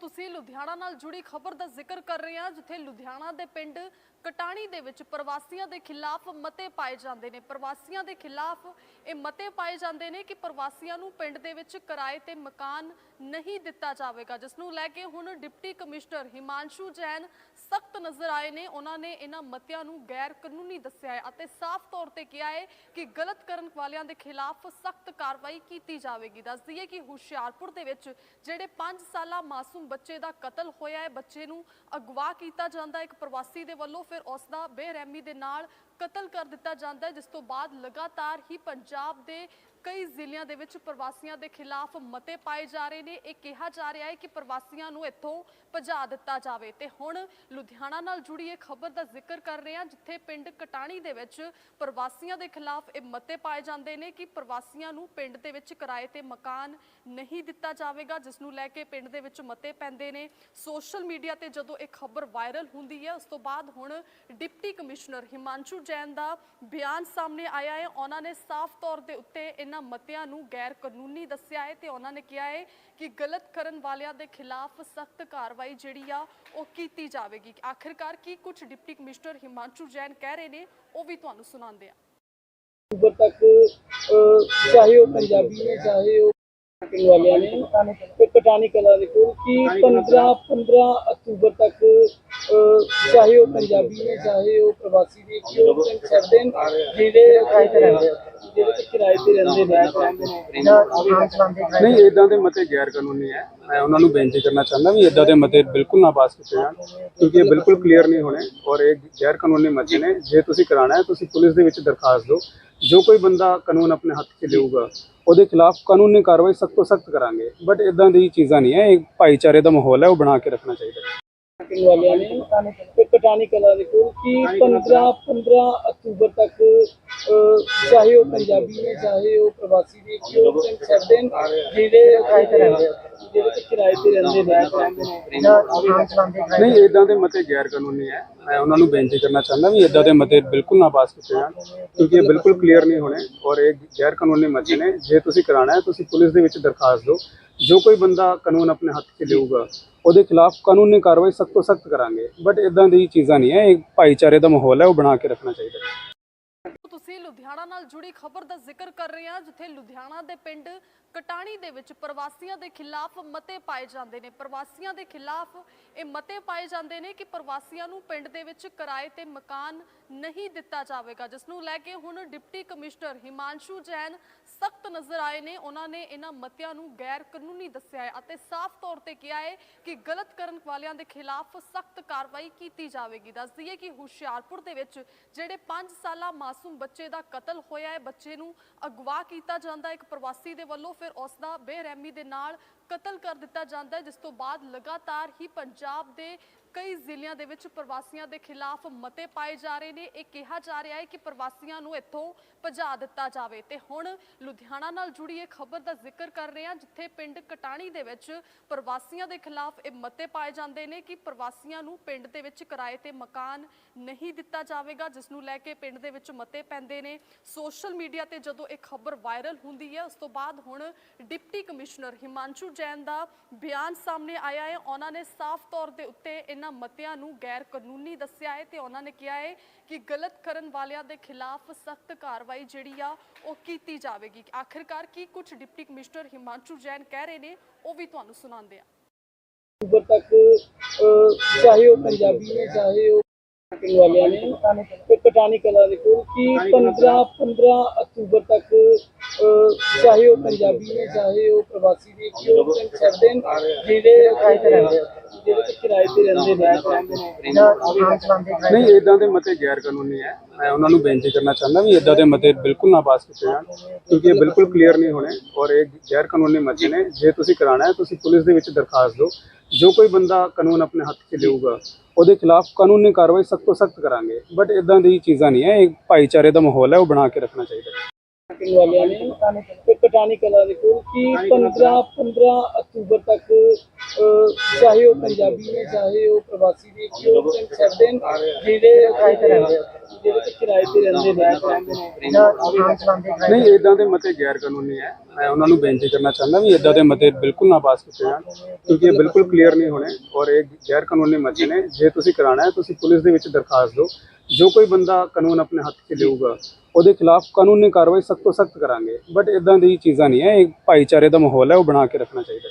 ਤੁਸੀਂ ਲੁਧਿਆਣਾ ਨਾਲ ਜੁੜੀ ਖਬਰ ਦਾ ਜ਼ਿਕਰ ਕਰ ਰਹੇ ਹਾਂ, ਜਿੱਥੇ ਲੁਧਿਆਣਾ ਦੇ ਪਿੰਡ ਕਟਾਣੀ ਦੇ ਵਿੱਚ ਪ੍ਰਵਾਸੀਆਂ ਦੇ ਖਿਲਾਫ ਮਤੇ ਪਾਏ ਜਾਂਦੇ ਨੇ। ਪ੍ਰਵਾਸੀਆਂ ਦੇ ਖਿਲਾਫ ਇਹ ਮਤੇ ਪਾਏ ਜਾਂਦੇ ਨੇ ਕਿ ਪ੍ਰਵਾਸੀਆਂ ਨੂੰ ਪਿੰਡ ਦੇ ਵਿੱਚ ਕਿਰਾਏ ਤੇ ਮਕਾਨ ਨਹੀਂ ਦਿੱਤਾ ਜਾਵੇਗਾ, ਜਿਸ ਨੂੰ ਲੈ ਕੇ ਹੁਣ ਡਿਪਟੀ ਕਮਿਸ਼ਨਰ ਹਿਮਾਂਸ਼ੂ ਜੈਨ ਸਖਤ ਨਜ਼ਰ ਆਏ ਨੇ। ਉਹਨਾਂ ਨੇ ਇਹਨਾਂ ਮਤਿਆਂ ਨੂੰ ਗੈਰ ਕਾਨੂੰਨੀ ਦੱਸਿਆ ਹੈ ਅਤੇ ਸਾਫ਼ ਤੌਰ ਤੇ ਕਿਹਾ ਹੈ ਕਿ ਗਲਤ ਕਰਨ ਵਾਲਿਆਂ ਦੇ ਖਿਲਾਫ ਸਖਤ ਕਾਰਵਾਈ ਕੀਤੀ ਜਾਵੇਗੀ। ਦੱਸ ਦਈਏ ਕਿ ਹੁਸ਼ਿਆਰਪੁਰ ਦੇ ਵਿੱਚ ਜਿਹੜੇ 5 ਸਾਲਾ ਮਾਸੂਮ ਬੱਚੇ ਦਾ ਕਤਲ ਹੋਇਆ ਹੈ, ਬੱਚੇ ਨੂੰ ਅਗਵਾ ਕੀਤਾ ਜਾਂਦਾ ਇੱਕ ਪ੍ਰਵਾਸੀ ਦੇ ਵੱਲੋਂ ਫਿਰ ਉਸ ਦਾ ਬੇਰਹਿਮੀ ਦੇ ਨਾਲ ਕਤਲ ਕਰ ਦਿੱਤਾ ਜਾਂਦਾ ਹੈ, ਜਿਸ ਤੋਂ ਬਾਅਦ ਲਗਾਤਾਰ ਹੀ ਪੰਜਾਬ ਦੇ ਕਈ ਜ਼ਿਲ੍ਹਿਆਂ ਦੇ ਵਿੱਚ ਪ੍ਰਵਾਸੀਆਂ ਦੇ ਖਿਲਾਫ ਮਤੇ ਪਾਏ ਜਾ ਰਹੇ ਨੇ। ਇਹ ਕਿਹਾ ਜਾ ਰਿਹਾ ਹੈ ਕਿ ਪ੍ਰਵਾਸੀਆਂ ਨੂੰ ਇੱਥੋਂ ਭਜਾ ਦਿੱਤਾ ਜਾਵੇ। ਤੇ ਹੁਣ ਲੁਧਿਆਣਾ ਨਾਲ ਜੁੜੀ ਇਹ ਖਬਰ ਦਾ ਜ਼ਿਕਰ ਕਰ ਰਹੇ ਹਾਂ, ਜਿੱਥੇ ਪਿੰਡ ਕਟਾਣੀ ਦੇ ਵਿੱਚ ਪ੍ਰਵਾਸੀਆਂ ਦੇ ਖਿਲਾਫ ਇਹ ਮਤੇ ਪਾਏ ਜਾਂਦੇ ਨੇ ਕਿ ਪ੍ਰਵਾਸੀਆਂ ਨੂੰ ਪਿੰਡ ਦੇ ਵਿੱਚ ਕਿਰਾਏ ਤੇ ਮਕਾਨ ਨਹੀਂ ਦਿੱਤਾ ਜਾਵੇਗਾ, ਜਿਸ ਨੂੰ ਲੈ ਕੇ ਪਿੰਡ ਦੇ ਵਿੱਚ ਮਤੇ ਪੈਂਦੇ ਨੇ। ਸੋਸ਼ਲ ਮੀਡੀਆ ਤੇ ਜਦੋਂ ਇਹ ਖਬਰ ਵਾਇਰਲ ਹੁੰਦੀ ਹੈ, ਉਸ ਤੋਂ ਬਾਅਦ ਹੁਣ ਡਿਪਟੀ ਕਮਿਸ਼ਨਰ ਹਿਮਾਂਸ਼ੂ ਜੈਨ ਦਾ ਬਿਆਨ ਸਾਹਮਣੇ ਆਇਆ ਹੈ। ਉਹਨਾਂ ਨੇ ਸਾਫ਼ ਤੌਰ ਦੇ ਉੱਤੇ ਇਹਨਾਂ ਮਤਿਆਂ ਨੂੰ ਗੈਰ ਕਾਨੂੰਨੀ ਦੱਸਿਆ ਹੈ ਤੇ ਉਹਨਾਂ ਨੇ ਕਿਹਾ ਹੈ ਕਿ ਗਲਤ ਕਰਨ ਵਾਲਿਆਂ ਦੇ ਖਿਲਾਫ ਸਖਤ ਕਾਰਵਾਈ ਜਿਹੜੀ ਆ, ਉਹ ਕੀਤੀ ਜਾਵੇਗੀ। ਆਖਿਰਕਾਰ ਕੀ ਕੁਝ ਡਿਪਟੀ ਕਮਿਸ਼ਨਰ ਹਿਮਾਂਸ਼ੂ ਜੈਨ ਕਹਿ ਰਹੇ ਨੇ, ਉਹ ਵੀ ਤੁਹਾਨੂੰ ਸੁਣਾਉਂਦੇ ਆ ਅਕਤੂਬਰ ਤੱਕ ਚਾਹੇ ਉਹ ਪੰਜਾਬੀ ਨੇ ਚਾਹੇ ਉਹ ਕਰਨ ਵਾਲਿਆਂ ਨੇ, ਤੇ ਕਲਾ ਦੇ ਕੋਲ ਕਿ 15 15 ਅਕਤੂਬਰ ਤੱਕ ਚਾਹੇ ਉਹ ਪੰਜਾਬੀ ਨੇ ਚਾਹੇ ਉਹ ਪ੍ਰਵਾਸੀ ਨੇ ਕਿ ਉਹ ਦਿਨ ਛੱਡਦੇ ਨੇ ਜਿਹੜੇ ਜਿਹੜੇ ਕਿ ਕਿਰਾਏ ਤੇ ਰਹਿੰਦੇ ਨੇ। ਨਹੀਂ ਇਦਾਂ ਦੇ ਮਤੇ ਗੈਰ ਕਾਨੂੰਨੀ ਹੈ। ਮੈਂ ਉਹਨਾਂ ਨੂੰ ਬੇਨਤੀ ਕਰਨਾ ਚਾਹੁੰਦਾ ਵੀ ਇਦਾਂ ਦੇ ਮਤੇ ਬਿਲਕੁਲ ਨਾ ਪਾਸ ਕੀਤੇ ਜਾਣ, ਕਿਉਂਕਿ ਇਹ ਬਿਲਕੁਲ ਕਲੀਅਰ ਨਹੀਂ ਹੋਣੇ ਔਰ ਇਹ ਗੈਰ ਕਾਨੂੰਨੀ ਮਤੇ ਨੇ। ਜੇ ਤੁਸੀਂ ਕਰਾਣਾ ਹੈ, ਤੁਸੀਂ ਪੁਲਿਸ ਦੇ ਵਿੱਚ ਦਰਖਾਸਤ ਦਿਓ। ਜੋ ਕੋਈ ਬੰਦਾ ਕਾਨੂੰਨ ਆਪਣੇ ਹੱਥ 'ਚ ਲਊਗਾ, ਉਹਦੇ ਖਿਲਾਫ ਕਾਨੂੰਨੀ ਕਾਰਵਾਈ ਸਖਤ ਤੋਂ ਸਖਤ ਕਰਾਂਗੇ। ਬਟ ਇਦਾਂ ਦੀ ਚੀਜ਼ਾਂ ਨਹੀਂ ਹੈ। ਇਹ ਭਾਈਚਾਰੇ ਦਾ ਮਾਹੌਲ ਹੈ, ਉਹ ਬਣਾ ਕੇ ਰੱਖਣਾ ਚਾਹੀਦਾ ਹੈ। ਕਰਨ ਵਾਲਿਆਂ ਨੇ ਤੇ ਕਟਾਣੀ ਕਲਾ ਦੇ ਕੋਲ ਕਿ 15 15 ਅਕਤੂਬਰ ਤੱਕ ਅਹ, ਚਾਹੇ ਉਹ ਪੰਜਾਬੀ ਨੇ ਚਾਹੇ ਉਹ ਪ੍ਰਵਾਸੀ ਨੇ ਕਿ ਉਹ ਦਿਨ ਛੱਡਦੇ ਨੇ ਜਿਹੜੇ ਜਿਹੜੇ ਕਿ ਕਿਰਾਏ ਤੇ ਰਹਿੰਦੇ ਨੇ ਨਹੀਂ ਇਦਾਂ ਦੇ ਮਤੇ ਗੈਰ ਕਾਨੂੰਨੀ ਹੈ। ਮੈਂ ਉਹਨਾਂ ਨੂੰ ਬੇਨਤੀ ਕਰਨਾ ਚਾਹੁੰਦਾ ਵੀ ਇਦਾਂ ਦੇ ਮਤੇ ਬਿਲਕੁਲ ਨਾ ਪਾਸ ਕੀਤੇ ਜਾਣ ਕਿਉਂਕਿ ਇਹ ਬਿਲਕੁਲ ਕਲੀਅਰ ਨਹੀਂ ਹੋਣੇ ਔਰ ਇਹ ਗੈਰ ਕਾਨੂੰਨੀ ਮਤੇ ਨੇ। ਜੇ ਤੁਸੀਂ ਕਰਾਣਾ ਹੈ ਤੁਸੀਂ ਪੁਲਿਸ ਦੇ ਵਿੱਚ ਦਰਖਾਸਤ ਦਿਓ। ਜੋ ਕੋਈ ਬੰਦਾ ਕਾਨੂੰਨ ਆਪਣੇ ਹੱਥ 'ਚ ਲਊਗਾ ਉਹਦੇ ਖਿਲਾਫ ਕਾਨੂੰਨੀ ਕਾਰਵਾਈ ਸਖਤ ਤੋਂ ਸਖਤ ਕਰਾਂਗੇ। ਬਟ ਇਦਾਂ ਦੀ ਚੀਜ਼ਾਂ ਨਹੀਂ ਹੈ ਇਹ ਭਾਈਚਾਰੇ ਦਾ ਮਾਹੌਲ ਹੈ ਉਹ ਬਣਾ ਕੇ ਰੱਖਣਾ ਚਾਹੀਦਾ ਤੁਸੀਂ ਲੁਧਿਆਣਾ ਨਾਲ ਜੁੜੀ ਖਬਰ ਦਾ ਜ਼ਿਕਰ ਕਰ ਰਹੇ ਹਾਂ ਜਿੱਥੇ ਲੁਧਿਆਣਾ ਦੇ ਪਿੰਡ ਕਟਾਣੀ ਦੇ ਵਿੱਚ ਪ੍ਰਵਾਸੀਆਂ ਦੇ ਖਿਲਾਫ ਮਤੇ ਪਾਏ ਜਾਂਦੇ ਨੇ। ਪ੍ਰਵਾਸੀਆਂ ਦੇ ਖਿਲਾਫ ਇਹ ਮਤੇ ਪਾਏ ਜਾਂਦੇ ਨੇ ਕਿ ਪ੍ਰਵਾਸੀਆਂ ਨੂੰ ਪਿੰਡ ਦੇ ਵਿੱਚ ਕਿਰਾਏ ਤੇ ਮਕਾਨ ਨਹੀਂ ਦਿੱਤਾ ਜਾਵੇਗਾ, ਜਿਸ ਨੂੰ ਲੈ ਕੇ ਹੁਣ ਡਿਪਟੀ ਕਮਿਸ਼ਨਰ ਹਿਮਾਂਸ਼ੂ ਜੈਨ ਸਖਤ ਨਜ਼ਰ ਆਏ ਨੇ। ਉਹਨਾਂ ਨੇ ਇਹਨਾਂ ਮਤਿਆਂ ਨੂੰ ਗੈਰ ਕਾਨੂੰਨੀ ਦੱਸਿਆ ਹੈ ਅਤੇ ਸਾਫ਼ ਤੌਰ ਤੇ ਕਿਹਾ ਹੈ ਕਿ ਗਲਤ ਕਰਨ ਵਾਲਿਆਂ ਦੇ ਖਿਲਾਫ ਸਖਤ ਕਾਰਵਾਈ ਕੀਤੀ ਜਾਵੇਗੀ। ਦੱਸ ਦਈਏ ਕਿ ਹੁਸ਼ਿਆਰਪੁਰ ਦੇ ਵਿੱਚ ਜਿਹੜੇ 5 ਸਾਲਾ ਮਾਸੂਮ ਬੱਚੇ ਦਾ ਕਤਲ ਹੋਇਆ ਹੈ, ਬੱਚੇ ਨੂੰ ਅਗਵਾ ਕੀਤਾ ਜਾਂਦਾ ਇੱਕ ਪ੍ਰਵਾਸੀ ਦੇ ਵੱਲੋਂ ਫਿਰ ਉਸ ਦਾ ਬੇਰਹਿਮੀ ਦੇ ਨਾਲ ਕਤਲ ਕਰ ਦਿੱਤਾ ਜਾਂਦਾ ਹੈ, ਜਿਸ ਤੋਂ ਬਾਅਦ ਲਗਾਤਾਰ ਹੀ ਪੰਜਾਬ ਦੇ ਕਈ ਜ਼ਿਲ੍ਹਿਆਂ ਦੇ ਵਿੱਚ ਪ੍ਰਵਾਸੀਆਂ ਦੇ ਖਿਲਾਫ ਮਤੇ ਪਾਏ ਜਾ ਰਹੇ ਨੇ। ਇਹ ਕਿਹਾ ਜਾ ਰਿਹਾ ਹੈ ਕਿ ਪ੍ਰਵਾਸੀਆਂ ਨੂੰ ਇੱਥੋਂ ਭਜਾ ਦਿੱਤਾ ਜਾਵੇ। ਤੇ ਹੁਣ ਲੁਧਿਆਣਾ ਨਾਲ ਜੁੜੀ ਇਹ ਖਬਰ ਦਾ ਜ਼ਿਕਰ ਕਰ ਰਹੇ ਹਾਂ, ਜਿੱਥੇ ਪਿੰਡ ਕਟਾਣੀ ਦੇ ਵਿੱਚ ਪ੍ਰਵਾਸੀਆਂ ਦੇ ਖਿਲਾਫ ਇਹ ਮਤੇ ਪਾਏ ਜਾਂਦੇ ਨੇ ਕਿ ਪ੍ਰਵਾਸੀਆਂ ਨੂੰ ਪਿੰਡ ਦੇ ਵਿੱਚ ਕਿਰਾਏ ਤੇ ਮਕਾਨ ਨਹੀਂ ਦਿੱਤਾ ਜਾਵੇਗਾ, ਜਿਸ ਨੂੰ ਲੈ ਕੇ ਪਿੰਡ ਦੇ ਵਿੱਚ ਮਤੇ ਪੈਂਦੇ ਨੇ। ਸੋਸ਼ਲ ਮੀਡੀਆ ਤੇ ਜਦੋਂ ਇਹ ਖਬਰ ਵਾਇਰਲ ਹੁੰਦੀ ਹੈ, ਉਸ ਤੋਂ ਬਾਅਦ ਹੁਣ ਡਿਪਟੀ ਕਮਿਸ਼ਨਰ ਹਿਮਾਂਸ਼ੂ ਜੈਨ ਦਾ ਬਿਆਨ ਸਾਹਮਣੇ ਆਇਆ ਹੈ। ਉਹਨਾਂ ਨੇ ਸਾਫ਼ ਤੌਰ ਦੇ ਉੱਤੇ ਇਹਨਾਂ ਮਤਿਆਂ ਨੂੰ ਗੈਰ ਕਾਨੂੰਨੀ ਦੱਸਿਆ ਹੈ ਤੇ ਉਹਨਾਂ ਨੇ ਕਿਹਾ ਹੈ ਕਿ ਗਲਤ ਕਰਨ ਵਾਲਿਆਂ ਦੇ ਖਿਲਾਫ ਸਖਤ ਕਾਰਵਾਈ ਜਿਹੜੀ ਆ, ਉਹ ਕੀਤੀ ਜਾਵੇਗੀ। ਆਖਿਰਕਾਰ ਕੀ ਕੁਝ ਡਿਪਟੀ ਕਮਿਸ਼ਨਰ ਹਿਮਾਂਸ਼ੂ ਜੈਨ ਕਹਿ ਰਹੇ ਨੇ, ਉਹ ਵੀ ਤੁਹਾਨੂੰ ਸੁਣਾਉਂਦੇ ਆ ਅਕਤੂਬਰ ਤੱਕ ਚਾਹੇ ਉਹ ਪੰਜਾਬੀ ਨੇ, ਚਾਹੇ ਉਹ ਕਰਨ ਵਾਲਿਆਂ ਨੇ ਤੇ ਕਲਾ ਦੇ ਕੋਲ, ਕਿ 15 15 ਅਕਤੂਬਰ ਤੱਕ ਚਾਹੇ ਉਹ ਪੰਜਾਬੀ ਨੇ, ਚਾਹੇ ਉਹ ਪ੍ਰਵਾਸੀ ਨੇ, ਕਿ ਉਹ ਪਿੰਡ ਛੱਡਦੇ ਨੇ ਜਿਹੜੇ ਕਿਰਾਏ ਤੇ ਰਹਿੰਦੇ ਜਿਹੜੇ ਕਿ ਕਿਰਾਏ ਤੇ ਰਹਿੰਦੇ ਨੇ। ਨਹੀਂ ਇਦਾਂ ਦੇ ਮਤੇ ਗੈਰ ਕਾਨੂੰਨੀ ਹੈ। ਮੈਂ ਉਹਨਾਂ ਨੂੰ ਬੇਨਤੀ ਕਰਨਾ ਚਾਹੁੰਦਾ ਵੀ ਇਦਾਂ ਦੇ ਮਤੇ ਬਿਲਕੁਲ ਨਾ ਪਾਸ ਕੀਤੇ ਜਾਣ, ਕਿਉਂਕਿ ਇਹ ਬਿਲਕੁਲ ਕਲੀਅਰ ਨਹੀਂ ਹੋਣੇ ਔਰ ਇਹ ਗੈਰ ਕਾਨੂੰਨੀ ਮਤੇ ਨੇ। ਜੇ ਤੁਸੀਂ ਕਰਾਣਾ ਹੈ, ਤੁਸੀਂ ਪੁਲਿਸ ਦੇ ਵਿੱਚ ਦਰਖਾਸਤ ਦਿਓ। ਜੋ ਕੋਈ ਬੰਦਾ ਕਾਨੂੰਨ ਆਪਣੇ ਹੱਥ 'ਚ ਲਊਗਾ ਉਹਦੇ ਖਿਲਾਫ ਕਾਨੂੰਨੀ ਕਾਰਵਾਈ ਸਖਤ ਤੋਂ ਸਖਤ ਕਰਾਂਗੇ। ਬਟ ਇਦਾਂ ਦੀ ਚੀਜ਼ਾਂ ਨਹੀਂ ਹੈ। ਇਹ ਭਾਈਚਾਰੇ ਦਾ ਮਾਹੌਲ ਹੈ, ਉਹ ਬਣਾ ਕੇ ਰੱਖਣਾ ਚਾਹੀਦਾ ਹੈ। ਪਿੰਡ ਵਾਲਿਆਂ ਨੇ ਤੇ ਕਟਾਣੀ ਕਲਾ ਦੇ ਕੋਲ ਕਿ 15 15 ਅਕਤੂਬਰ ਤੱਕ ਅਹ, ਚਾਹੇ ਉਹ ਪੰਜਾਬੀ ਨੇ ਚਾਹੇ ਉਹ ਪ੍ਰਵਾਸੀ ਨੇ ਕਿ ਉਹ ਪਿੰਡ ਛੱਡਦੇ ਨੇ ਜਿਹੜੇ ਕਿਰਾਏ ਤੇ ਰਹਿੰਦੇ ਜਿਹੜੇ ਕਿ ਕਿਰਾਏ ਤੇ ਰਹਿੰਦੇ ਨੇ। ਨਹੀਂ ਇਦਾਂ ਦੇ ਮਤੇ ਗੈਰ ਕਾਨੂੰਨੀ ਹੈ। ਮੈਂ ਉਹਨਾਂ ਨੂੰ ਬੇਨਤੀ ਕਰਨਾ ਚਾਹੁੰਦਾ ਵੀ ਇਦਾਂ ਦੇ ਮਤੇ ਬਿਲਕੁਲ ਨਾ ਪਾਸ ਕੀਤੇ ਜਾਣ ਕਿਉਂਕਿ ਇਹ ਬਿਲਕੁਲ ਕਲੀਅਰ ਨਹੀਂ ਹੋਣੇ ਔਰ ਇਹ ਗੈਰ ਕਾਨੂੰਨੀ ਮਤੇ ਨੇ। ਜੇ ਤੁਸੀਂ ਕਰਾਣਾ ਹੈ ਤੁਸੀਂ ਪੁਲਿਸ ਦੇ ਵਿੱਚ ਦਰਖਾਸਤ ਦਿਓ। ਜੋ ਕੋਈ ਬੰਦਾ ਕਾਨੂੰਨ ਆਪਣੇ ਹੱਥ 'ਚ ਲਊਗਾ ਉਹਦੇ ਖਿਲਾਫ ਕਾਨੂੰਨੀ ਕਾਰਵਾਈ ਸਖਤ ਤੋਂ ਸਖਤ ਕਰਾਂਗੇ। ਬਟ ਇਦਾਂ ਦੀ ਚੀਜ਼ਾਂ ਨਹੀਂ ਹੈ। ਇਹ ਭਾਈਚਾਰੇ ਦਾ ਮਾਹੌਲ ਹੈ, ਉਹ ਬਣਾ ਕੇ ਰੱਖਣਾ ਚਾਹੀਦਾ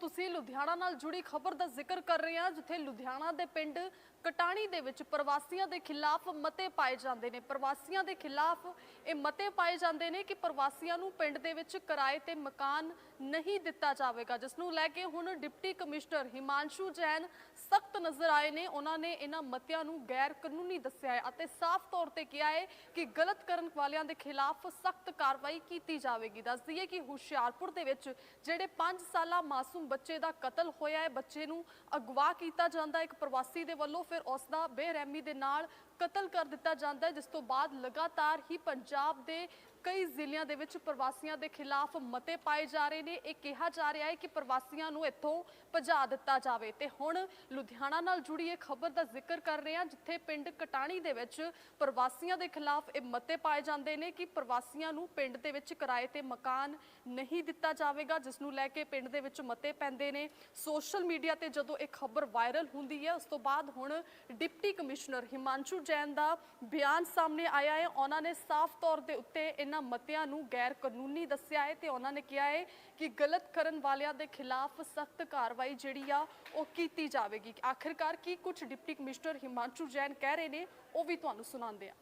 ਤੁਸੀਂ ਲੁਧਿਆਣਾ ਨਾਲ ਜੁੜੀ ਖਬਰ ਦਾ ਜ਼ਿਕਰ ਕਰ ਰਹੇ ਹਾਂ, ਜਿੱਥੇ ਲੁਧਿਆਣਾ ਦੇ ਪਿੰਡ ਕਟਾਣੀ ਦੇ ਵਿੱਚ ਪ੍ਰਵਾਸੀਆਂ ਦੇ ਖਿਲਾਫ ਮਤੇ ਪਾਏ ਜਾਂਦੇ ਨੇ। ਪ੍ਰਵਾਸੀਆਂ ਦੇ ਖਿਲਾਫ ਇਹ ਮਤੇ ਪਾਏ ਜਾਂਦੇ ਨੇ ਕਿ ਪ੍ਰਵਾਸੀਆਂ ਨੂੰ ਪਿੰਡ ਦੇ ਵਿੱਚ ਕਿਰਾਏ ਤੇ ਮਕਾਨ ਨਹੀਂ ਦਿੱਤਾ ਜਾਵੇਗਾ, ਜਿਸ ਨੂੰ ਲੈ ਕੇ ਹੁਣ ਡਿਪਟੀ ਕਮਿਸ਼ਨਰ ਹਿਮਾਂਸ਼ੂ ਜੈਨ ਸਖਤ ਨਜ਼ਰ ਆਏ ਨੇ। ਉਹਨਾਂ ਨੇ ਇਹਨਾਂ ਮਤਿਆਂ ਨੂੰ ਗੈਰ ਕਾਨੂੰਨੀ ਦੱਸਿਆ ਹੈ ਅਤੇ ਸਾਫ਼ ਤੌਰ ਤੇ ਕਿਹਾ ਹੈ ਕਿ ਗਲਤ ਕਰਨ ਵਾਲਿਆਂ ਦੇ ਖਿਲਾਫ ਸਖਤ ਕਾਰਵਾਈ ਕੀਤੀ ਜਾਵੇਗੀ। ਦੱਸ ਦਈਏ ਕਿ ਹੁਸ਼ਿਆਰਪੁਰ ਦੇ ਵਿੱਚ ਜਿਹੜੇ 5 ਸਾਲਾ ਮਾਸੂਮ ਬੱਚੇ ਦਾ ਕਤਲ ਹੋਇਆ ਹੈ, ਬੱਚੇ ਨੂੰ ਅਗਵਾ ਕੀਤਾ ਜਾਂਦਾ ਇੱਕ ਪ੍ਰਵਾਸੀ ਦੇ ਵੱਲੋਂ ਫਿਰ ਉਸ ਦਾ ਬੇਰਹਿਮੀ ਦੇ ਨਾਲ ਕਤਲ ਕਰ ਦਿੱਤਾ ਜਾਂਦਾ ਹੈ, ਜਿਸ ਤੋਂ ਬਾਅਦ ਲਗਾਤਾਰ ਹੀ ਪੰਜਾਬ ਦੇ ਕਈ ਜ਼ਿਲ੍ਹਿਆਂ ਦੇ ਵਿੱਚ ਪ੍ਰਵਾਸੀਆਂ ਦੇ ਖਿਲਾਫ ਮਤੇ ਪਾਏ ਜਾ ਰਹੇ ਨੇ। ਇਹ ਕਿਹਾ ਜਾ ਰਿਹਾ ਹੈ ਕਿ ਪ੍ਰਵਾਸੀਆਂ ਨੂੰ ਇੱਥੋਂ ਭਜਾ ਦਿੱਤਾ ਜਾਵੇ। ਤੇ ਹੁਣ ਲੁਧਿਆਣਾ ਨਾਲ ਜੁੜੀ ਇਹ ਖਬਰ ਦਾ ਜ਼ਿਕਰ ਕਰ ਰਹੇ ਹਾਂ, ਜਿੱਥੇ ਪਿੰਡ ਕਟਾਣੀ ਦੇ ਵਿੱਚ ਪ੍ਰਵਾਸੀਆਂ ਦੇ ਖਿਲਾਫ ਇਹ ਮਤੇ ਪਾਏ ਜਾਂਦੇ ਨੇ ਕਿ ਪ੍ਰਵਾਸੀਆਂ ਨੂੰ ਪਿੰਡ ਦੇ ਵਿੱਚ ਕਿਰਾਏ ਤੇ ਮਕਾਨ ਨਹੀਂ ਦਿੱਤਾ ਜਾਵੇਗਾ, ਜਿਸ ਨੂੰ ਲੈ ਕੇ ਪਿੰਡ ਦੇ ਵਿੱਚ ਮਤੇ ਪੈਂਦੇ ਨੇ। ਸੋਸ਼ਲ ਮੀਡੀਆ ਤੇ ਜਦੋਂ ਇਹ ਖਬਰ ਵਾਇਰਲ ਹੁੰਦੀ ਹੈ, ਉਸ ਤੋਂ ਬਾਅਦ ਹੁਣ ਡਿਪਟੀ ਕਮਿਸ਼ਨਰ ਹਿਮਾਂਸ਼ੂ ਜੈਨ ਦਾ ਬਿਆਨ ਸਾਹਮਣੇ ਆਇਆ ਹੈ। ਉਹਨਾਂ ਨੇ ਸਾਫ਼ ਤੌਰ ਦੇ ਉੱਤੇ ਇਹਨਾਂ ਮਤਿਆਂ ਨੂੰ ਗੈਰ ਕਾਨੂੰਨੀ ਦੱਸਿਆ ਹੈ ਤੇ ਉਹਨਾਂ ਨੇ ਕਿਹਾ ਹੈ ਕਿ ਗਲਤ ਕਰਨ ਵਾਲਿਆਂ ਦੇ ਖਿਲਾਫ ਸਖਤ ਕਾਰਵਾਈ ਜਿਹੜੀ ਆ, ਉਹ ਕੀਤੀ ਜਾਵੇਗੀ। ਆਖਿਰਕਾਰ ਕੀ ਕੁਝ ਡਿਪਟੀ ਕਮਿਸ਼ਨਰ ਹਿਮਾਂਸ਼ੂ ਜੈਨ ਕਹਿ ਰਹੇ ਨੇ, ਉਹ ਵੀ ਤੁਹਾਨੂੰ ਸੁਣਾਉਂਦੇ ਆ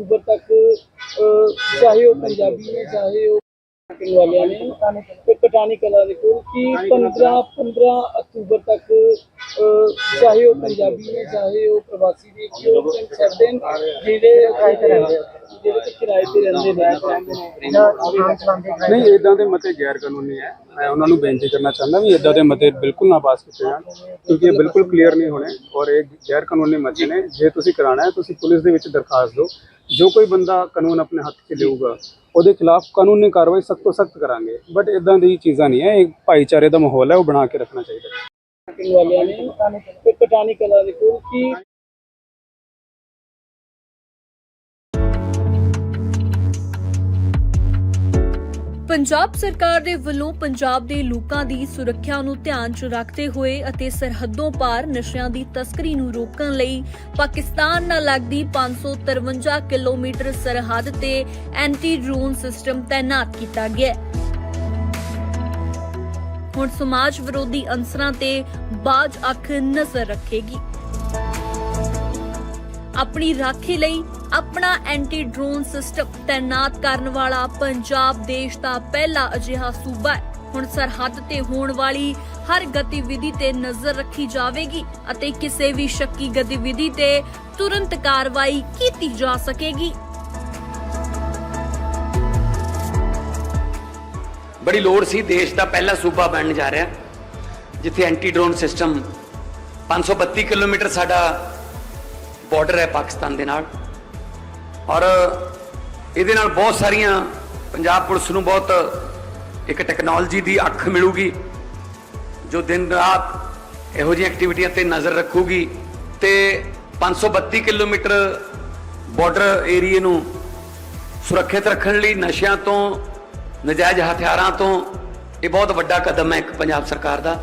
ਅਕਤੂਬਰ ਤੱਕ ਚਾਹੇ ਉਹ ਪੰਜਾਬੀ ਨੇ, ਚਾਹੇ ਉਹ ਪਿੰਡ ਵਾਲਿਆਂ ਨੇ, ਤੇ ਕਟਾਣੀ ਕਲਾ ਦੇ ਕੋਲ ਕਿ 15 15 ਅਕਤੂਬਰ ਤੱਕ ਚਾਹੇ ਉਹ ਪੰਜਾਬੀ ਨੇ, ਚਾਹੇ ਉਹ ਪ੍ਰਵਾਸੀ ਨੇ ਕਿ ਉਹ ਪਿੰਡ ਜਿਹੜੇ ਜਿਹੜੇ ਕਿਰਾਏ ਤੇ ਰਹਿੰਦੇ ਨੇ ਨਹੀਂ ਇਦਾਂ ਦੇ ਮਤੇ ਗੈਰ ਕਾਨੂੰਨੀ ਹੈ। ਮੈਂ ਉਹਨਾਂ ਨੂੰ ਬੇਨਤੀ ਕਰਨਾ ਚਾਹੁੰਦਾ ਵੀ ਇਦਾਂ ਦੇ ਮਤੇ ਬਿਲਕੁਲ ਨਾ ਪਾਸ ਕੀਤੇ ਜਾਣ ਕਿਉਂਕਿ ਇਹ ਬਿਲਕੁਲ ਕਲੀਅਰ ਨਹੀਂ ਹੋਣੇ ਔਰ ਇਹ ਗੈਰ ਕਾਨੂੰਨੀ ਮਤੇ ਨੇ। ਜੇ ਤੁਸੀਂ ਕਰਾਣਾ ਹੈ ਤੁਸੀਂ ਪੁਲਿਸ ਦੇ ਵਿੱਚ ਦਰਖਾਸਤ ਦਿਓ। ਜੋ ਕੋਈ ਬੰਦਾ ਕਾਨੂੰਨ ਆਪਣੇ ਹੱਥ 'ਚ ਲਊਗਾ ਉਹਦੇ ਖਿਲਾਫ ਕਾਨੂੰਨੀ ਕਾਰਵਾਈ ਸਖਤ ਤੋਂ ਸਖਤ ਕਰਾਂਗੇ। ਬਟ ਇਦਾਂ ਦੀ ਚੀਜ਼ਾਂ ਨਹੀਂ ਹੈ। ਇਹ ਭਾਈਚਾਰੇ ਦਾ ਮਾਹੌਲ ਹੈ ਉਹ ਬਣਾ ਕੇ ਰੱਖਣਾ ਚਾਹੀਦਾ ਹੈ। ਪਿੰਡ ਵਾਲਿਆਂ ਨੇ ਤੇ ਕਟਾਣੀ ਕਲਾ ਦੇ ਕੋਲ ਕਿ ਪੰਜਾਬ ਸਰਕਾਰ ਦੇ ਵੱਲੋਂ ਪੰਜਾਬ ਦੇ ਲੋਕਾਂ ਦੀ ਸੁਰੱਖਿਆ ਨੂੰ ਧਿਆਨ 'ਚ ਰੱਖਦੇ ਹੋਏ ਅਤੇ ਸਰਹੱਦੋਂ ਪਾਰ ਨਸ਼ਿਆਂ ਦੀ ਤਸਕਰੀ ਨੂੰ ਰੋਕਣ ਲਈ ਪਾਕਿਸਤਾਨ ਨਾਲ ਲੱਗਦੀ 553 ਕਿਲੋਮੀਟਰ ਸਰਹੱਦ ਤੇ ਐਂਟੀ ਡਰੋਨ ਸਿਸਟਮ ਤਾਇਨਾਤ ਕੀਤਾ ਗਿਆ ਹੈ। ਹੁਣ ਸਮਾਜ ਵਿਰੋਧੀ ਅੰਸਰਾਂ ਤੇ ਬਾਜ ਅੱਖ ਨਜ਼ਰ ਰੱਖੇਗੀ। ਆਪਣੀ ਰਾਖੀ ਲਈ ਆਪਣਾ ਐਂਟੀ ਡਰੋਨ ਸਿਸਟਮ ਤਾਇਨਾਤ ਕਰਨ ਵਾਲਾ ਪੰਜਾਬ ਦੇਸ਼ ਦਾ ਪਹਿਲਾ ਅਜਿਹਾ ਸੂਬਾ ਹੈ। ਹੁਣ ਸਰਹੱਦ ਤੇ ਹੋਣ ਵਾਲੀ ਹਰ ਗਤੀਵਿਧੀ ਤੇ ਨਜ਼ਰ ਰੱਖੀ ਜਾਵੇਗੀ ਅਤੇ ਕਿਸੇ ਵੀ ਸ਼ੱਕੀ ਗਤੀਵਿਧੀ ਤੇ ਤੁਰੰਤ ਕਾਰਵਾਈ ਕੀਤੀ ਜਾ ਸਕੇਗੀ। ਬੜੀ ਲੋੜ ਸੀ ਦੇਸ਼ ਦਾ ਪਹਿਲਾ ਸੂਬਾ ਬਣਨ ਜਾ ਰਿਹਾ, ਜਿੱਥੇ ਐਂਟੀ ਡਰੋਨ ਸਿਸਟਮ 532 ਕਿਲੋਮੀਟਰ ਸਾਡਾ ਬਾਰਡਰ ਹੈ ਪਾਕਿਸਤਾਨ ਦੇ ਨਾਲ। ਔਰ ਇਹਦੇ ਨਾਲ ਬਹੁਤ ਸਾਰੀਆਂ ਪੰਜਾਬ ਪੁਲਿਸ ਨੂੰ ਬਹੁਤ ਇੱਕ ਟੈਕਨੋਲੋਜੀ ਦੀ ਅੱਖ ਮਿਲੂਗੀ, ਜੋ ਦਿਨ ਰਾਤ ਇਹੋ ਜਿਹੀਆਂ ਐਕਟੀਵਿਟੀਆਂ ਤੇ ਨਜ਼ਰ ਰੱਖੂਗੀ ਤੇ 532 ਕਿਲੋਮੀਟਰ ਬਾਰਡਰ ਏਰੀਏ ਨੂੰ ਸੁਰੱਖਿਅਤ ਰੱਖਣ ਲਈ ਨਸ਼ਿਆਂ ਤੋਂ, ਨਜਾਇਜ਼ ਹਥਿਆਰਾਂ ਤੋਂ ਇਹ ਬਹੁਤ ਵੱਡਾ ਕਦਮ ਹੈ ਇੱਕ ਪੰਜਾਬ ਸਰਕਾਰ ਦਾ।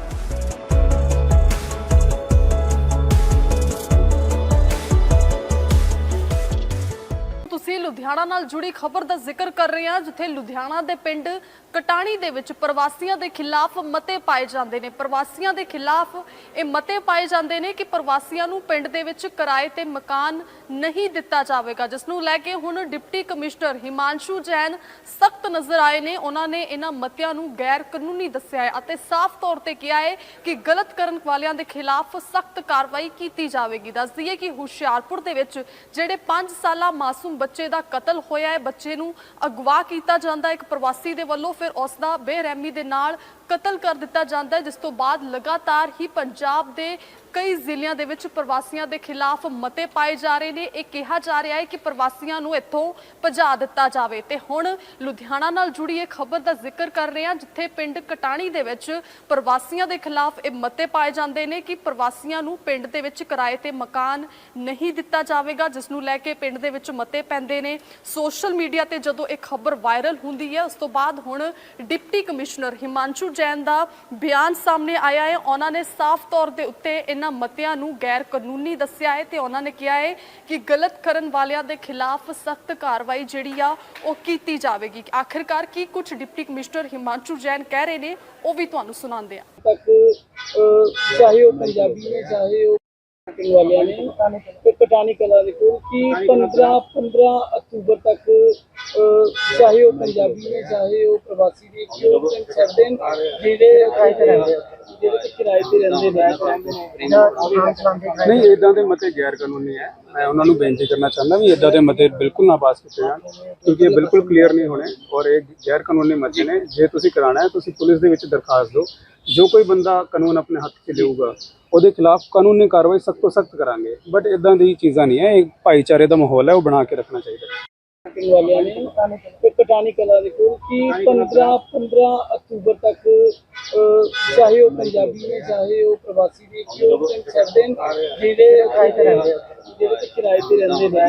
ਲੁਧਿਆਣਾ ਨਾਲ ਜੁੜੀ ਖਬਰ ਦਾ ਜ਼ਿਕਰ ਕਰ ਰਹੇ ਹਾਂ, ਜਿੱਥੇ ਲੁਧਿਆਣਾ ਦੇ ਪਿੰਡ ਕਟਾਣੀ ਦੇ ਵਿੱਚ ਪ੍ਰਵਾਸੀਆਂ ਦੇ ਖਿਲਾਫ ਮਤੇ ਪਾਏ ਜਾਂਦੇ ਨੇ। ਪ੍ਰਵਾਸੀਆਂ ਦੇ ਖਿਲਾਫ ਇਹ ਮਤੇ ਪਾਏ ਜਾਂਦੇ ਨੇ ਕਿ ਪ੍ਰਵਾਸੀਆਂ ਨੂੰ ਪਿੰਡ ਦੇ ਵਿੱਚ ਕਿਰਾਏ ਤੇ ਮਕਾਨ ਨਹੀਂ ਦਿੱਤਾ ਜਾਵੇਗਾ, ਜਿਸ ਨੂੰ ਲੈ ਕੇ ਹੁਣ ਡਿਪਟੀ ਕਮਿਸ਼ਨਰ ਹਿਮਾਂਸ਼ੂ ਜੈਨ ਸਖਤ ਨਜ਼ਰ ਆਏ ਨੇ। ਉਹਨਾਂ ਨੇ ਇਹਨਾਂ ਮਤਿਆਂ ਨੂੰ ਗੈਰ ਕਾਨੂੰਨੀ ਦੱਸਿਆ ਹੈ ਅਤੇ ਸਾਫ਼ ਤੌਰ ਤੇ ਕਿਹਾ ਹੈ ਕਿ ਗਲਤ ਕਰਨ ਵਾਲਿਆਂ ਦੇ ਖਿਲਾਫ ਸਖਤ ਕਾਰਵਾਈ ਕੀਤੀ ਜਾਵੇਗੀ। ਦੱਸ ਦਈਏ ਕਿ ਹੁਸ਼ਿਆਰਪੁਰ ਦੇ ਵਿੱਚ ਜਿਹੜੇ 5 ਸਾਲਾ ਮਾਸੂਮ ਬੱਚੇ ਦਾ ਕਤਲ ਹੋਇਆ ਹੈ, ਬੱਚੇ ਨੂੰ ਅਗਵਾ ਕੀਤਾ ਜਾਂਦਾ ਇੱਕ ਪ੍ਰਵਾਸੀ ਦੇ ਵੱਲੋਂ, ਫਿਰ ਉਸ ਦਾ ਬੇਰਹਿਮੀ ਦੇ ਨਾਲ ਕਤਲ ਕਰ ਦਿੱਤਾ ਜਾਂਦਾ ਹੈ, ਜਿਸ ਤੋਂ ਬਾਅਦ ਲਗਾਤਾਰ ਹੀ ਪੰਜਾਬ ਦੇ ਕਈ ਜ਼ਿਲ੍ਹਿਆਂ ਦੇ ਵਿੱਚ ਪ੍ਰਵਾਸੀਆਂ ਦੇ ਖਿਲਾਫ ਮਤੇ ਪਾਏ ਜਾ ਰਹੇ ਨੇ। ਇਹ ਕਿਹਾ ਜਾ ਰਿਹਾ ਹੈ ਕਿ ਪ੍ਰਵਾਸੀਆਂ ਨੂੰ ਇੱਥੋਂ ਭਜਾ ਦਿੱਤਾ ਜਾਵੇ। ਤੇ ਹੁਣ ਲੁਧਿਆਣਾ ਨਾਲ ਜੁੜੀ ਇਹ ਖਬਰ ਦਾ ਜ਼ਿਕਰ ਕਰ ਰਹੇ ਹਾਂ, ਜਿੱਥੇ ਪਿੰਡ ਕਟਾਣੀ ਦੇ ਵਿੱਚ ਪ੍ਰਵਾਸੀਆਂ ਦੇ ਖਿਲਾਫ ਇਹ ਮਤੇ ਪਾਏ ਜਾਂਦੇ ਨੇ ਕਿ ਪ੍ਰਵਾਸੀਆਂ ਨੂੰ ਪਿੰਡ ਦੇ ਵਿੱਚ ਕਿਰਾਏ ਤੇ ਮਕਾਨ ਨਹੀਂ ਦਿੱਤਾ ਜਾਵੇਗਾ, ਜਿਸ ਨੂੰ ਲੈ ਕੇ ਪਿੰਡ ਦੇ ਵਿੱਚ ਮਤੇ ਪੈਂਦੇ ਨੇ। ਸੋਸ਼ਲ ਮੀਡੀਆ ਤੇ ਜਦੋਂ ਇਹ ਖਬਰ ਵਾਇਰਲ ਹੁੰਦੀ ਹੈ, ਉਸ ਤੋਂ ਬਾਅਦ ਹੁਣ ਡਿਪਟੀ ਕਮਿਸ਼ਨਰ ਹਿਮਾਂਸ਼ੂ ਜੈਨ ਦਾ ਬਿਆਨ ਸਾਹਮਣੇ ਆਇਆ ਹੈ। ਉਹਨਾਂ ਨੇ ਸਾਫ਼ ਤੌਰ ਦੇ ਉੱਤੇ ਇਹਨਾਂ ਮਤਿਆਂ ਨੂੰ ਗੈਰ ਕਾਨੂੰਨੀ ਦੱਸਿਆ ਹੈ ਤੇ ਉਹਨਾਂ ਨੇ ਕਿਹਾ ਹੈ ਕਿ ਗਲਤ ਕਰਨ ਵਾਲਿਆਂ ਦੇ ਖਿਲਾਫ ਸਖਤ ਕਾਰਵਾਈ ਜਿਹੜੀ ਆ ਉਹ ਕੀਤੀ ਜਾਵੇਗੀ। ਆਖਿਰਕਾਰ ਕੀ ਕੁਝ ਡਿਪਟੀ ਕਮਿਸ਼ਨਰ ਹਿਮਾਂਸ਼ੂ ਜੈਨ ਕਹਿ ਰਹੇ ਨੇ ਉਹ ਵੀ ਤੁਹਾਨੂੰ ਸੁਣਾਉਂਦੇ ਆ ਤੱਕ ਅਹ, ਚਾਹੇ ਉਹ ਪੰਜਾਬੀ ਨੇ ਚਾਹੇ ਉਹ ਕਟਾਣੀ ਵਾਲਿਆਂ ਨੇ ਤੇ ਕਲਾ ਦੇ ਕੋਲ ਕਿ 15 15 ਅਕਤੂਬਰ ਤੱਕ ਚਾਹੇ ਉਹ ਪੰਜਾਬੀ ਨੇ, ਚਾਹੇ ਉਹ ਪ੍ਰਵਾਸੀ ਨੇ, ਕਿ ਉਹ ਪਿੰਡ ਛੱਡਦੇ ਨੇ ਜਿਹੜੇ ਕਿਰਾਏ ਤੇ ਰਹਿੰਦੇ ਜਿਹੜੇ ਕਿ ਕਿਰਾਏ ਤੇ ਰਹਿੰਦੇ ਨੇ। ਨਹੀਂ ਇਦਾਂ ਦੇ ਮਤੇ ਗੈਰ ਕਾਨੂੰਨੀ ਹੈ। ਮੈਂ ਉਹਨਾਂ ਨੂੰ ਬੇਨਤੀ ਕਰਨਾ ਚਾਹੁੰਦਾ ਵੀ ਇਦਾਂ ਦੇ ਮਤੇ ਬਿਲਕੁਲ ਨਾ ਪਾਸ ਕੀਤੇ ਜਾਣ, ਕਿਉਂਕਿ ਇਹ ਬਿਲਕੁਲ ਕਲੀਅਰ ਨਹੀਂ ਹੋਣੇ ਔਰ ਇਹ ਗੈਰ ਕਾਨੂੰਨੀ ਮਤੇ ਨੇ। ਜੇ ਤੁਸੀਂ ਕਰਾਣਾ ਹੈ, ਤੁਸੀਂ ਪੁਲਿਸ ਦੇ ਵਿੱਚ ਦਰਖਾਸਤ ਦਿਓ। ਜੋ ਕੋਈ ਬੰਦਾ ਕਾਨੂੰਨ ਆਪਣੇ ਹੱਥ 'ਚ ਲਊਗਾ, ਉਹਦੇ ਖਿਲਾਫ ਕਾਨੂੰਨੀ ਕਾਰਵਾਈ ਸਖਤ ਤੋਂ ਸਖਤ ਕਰਾਂਗੇ। ਬਟ ਇਦਾਂ ਦੀ ਚੀਜ਼ਾਂ ਨਹੀਂ ਹੈ। ਇਹ ਭਾਈਚਾਰੇ ਦਾ ਮਾਹੌਲ ਹੈ, ਉਹ ਬਣਾ ਕੇ ਰੱਖਣਾ ਚਾਹੀਦਾ ਹੈ ਵਾਲਿਆਂ ਨੇ ਤੇ ਕਟਾਣੀ ਕਲਾ ਦੇ ਕੋਲ ਕਿ 15 15 ਅਕਤੂਬਰ ਤੱਕ ਚਾਹੇ ਉਹ ਪੰਜਾਬੀ ਨੇ, ਚਾਹੇ ਉਹ ਪ੍ਰਵਾਸੀ ਨੇ, ਕਿ ਉਹ ਪਿੰਡ ਛੱਡਦੇ ਨੇ, ਜਿਹੜੇ ਕਿਰਾਏ ਤੇ ਰਹਿੰਦੇ ਜਿਹੜੇ ਕਿ ਕਿਰਾਏ ਤੇ ਰਹਿੰਦੇ ਨੇ?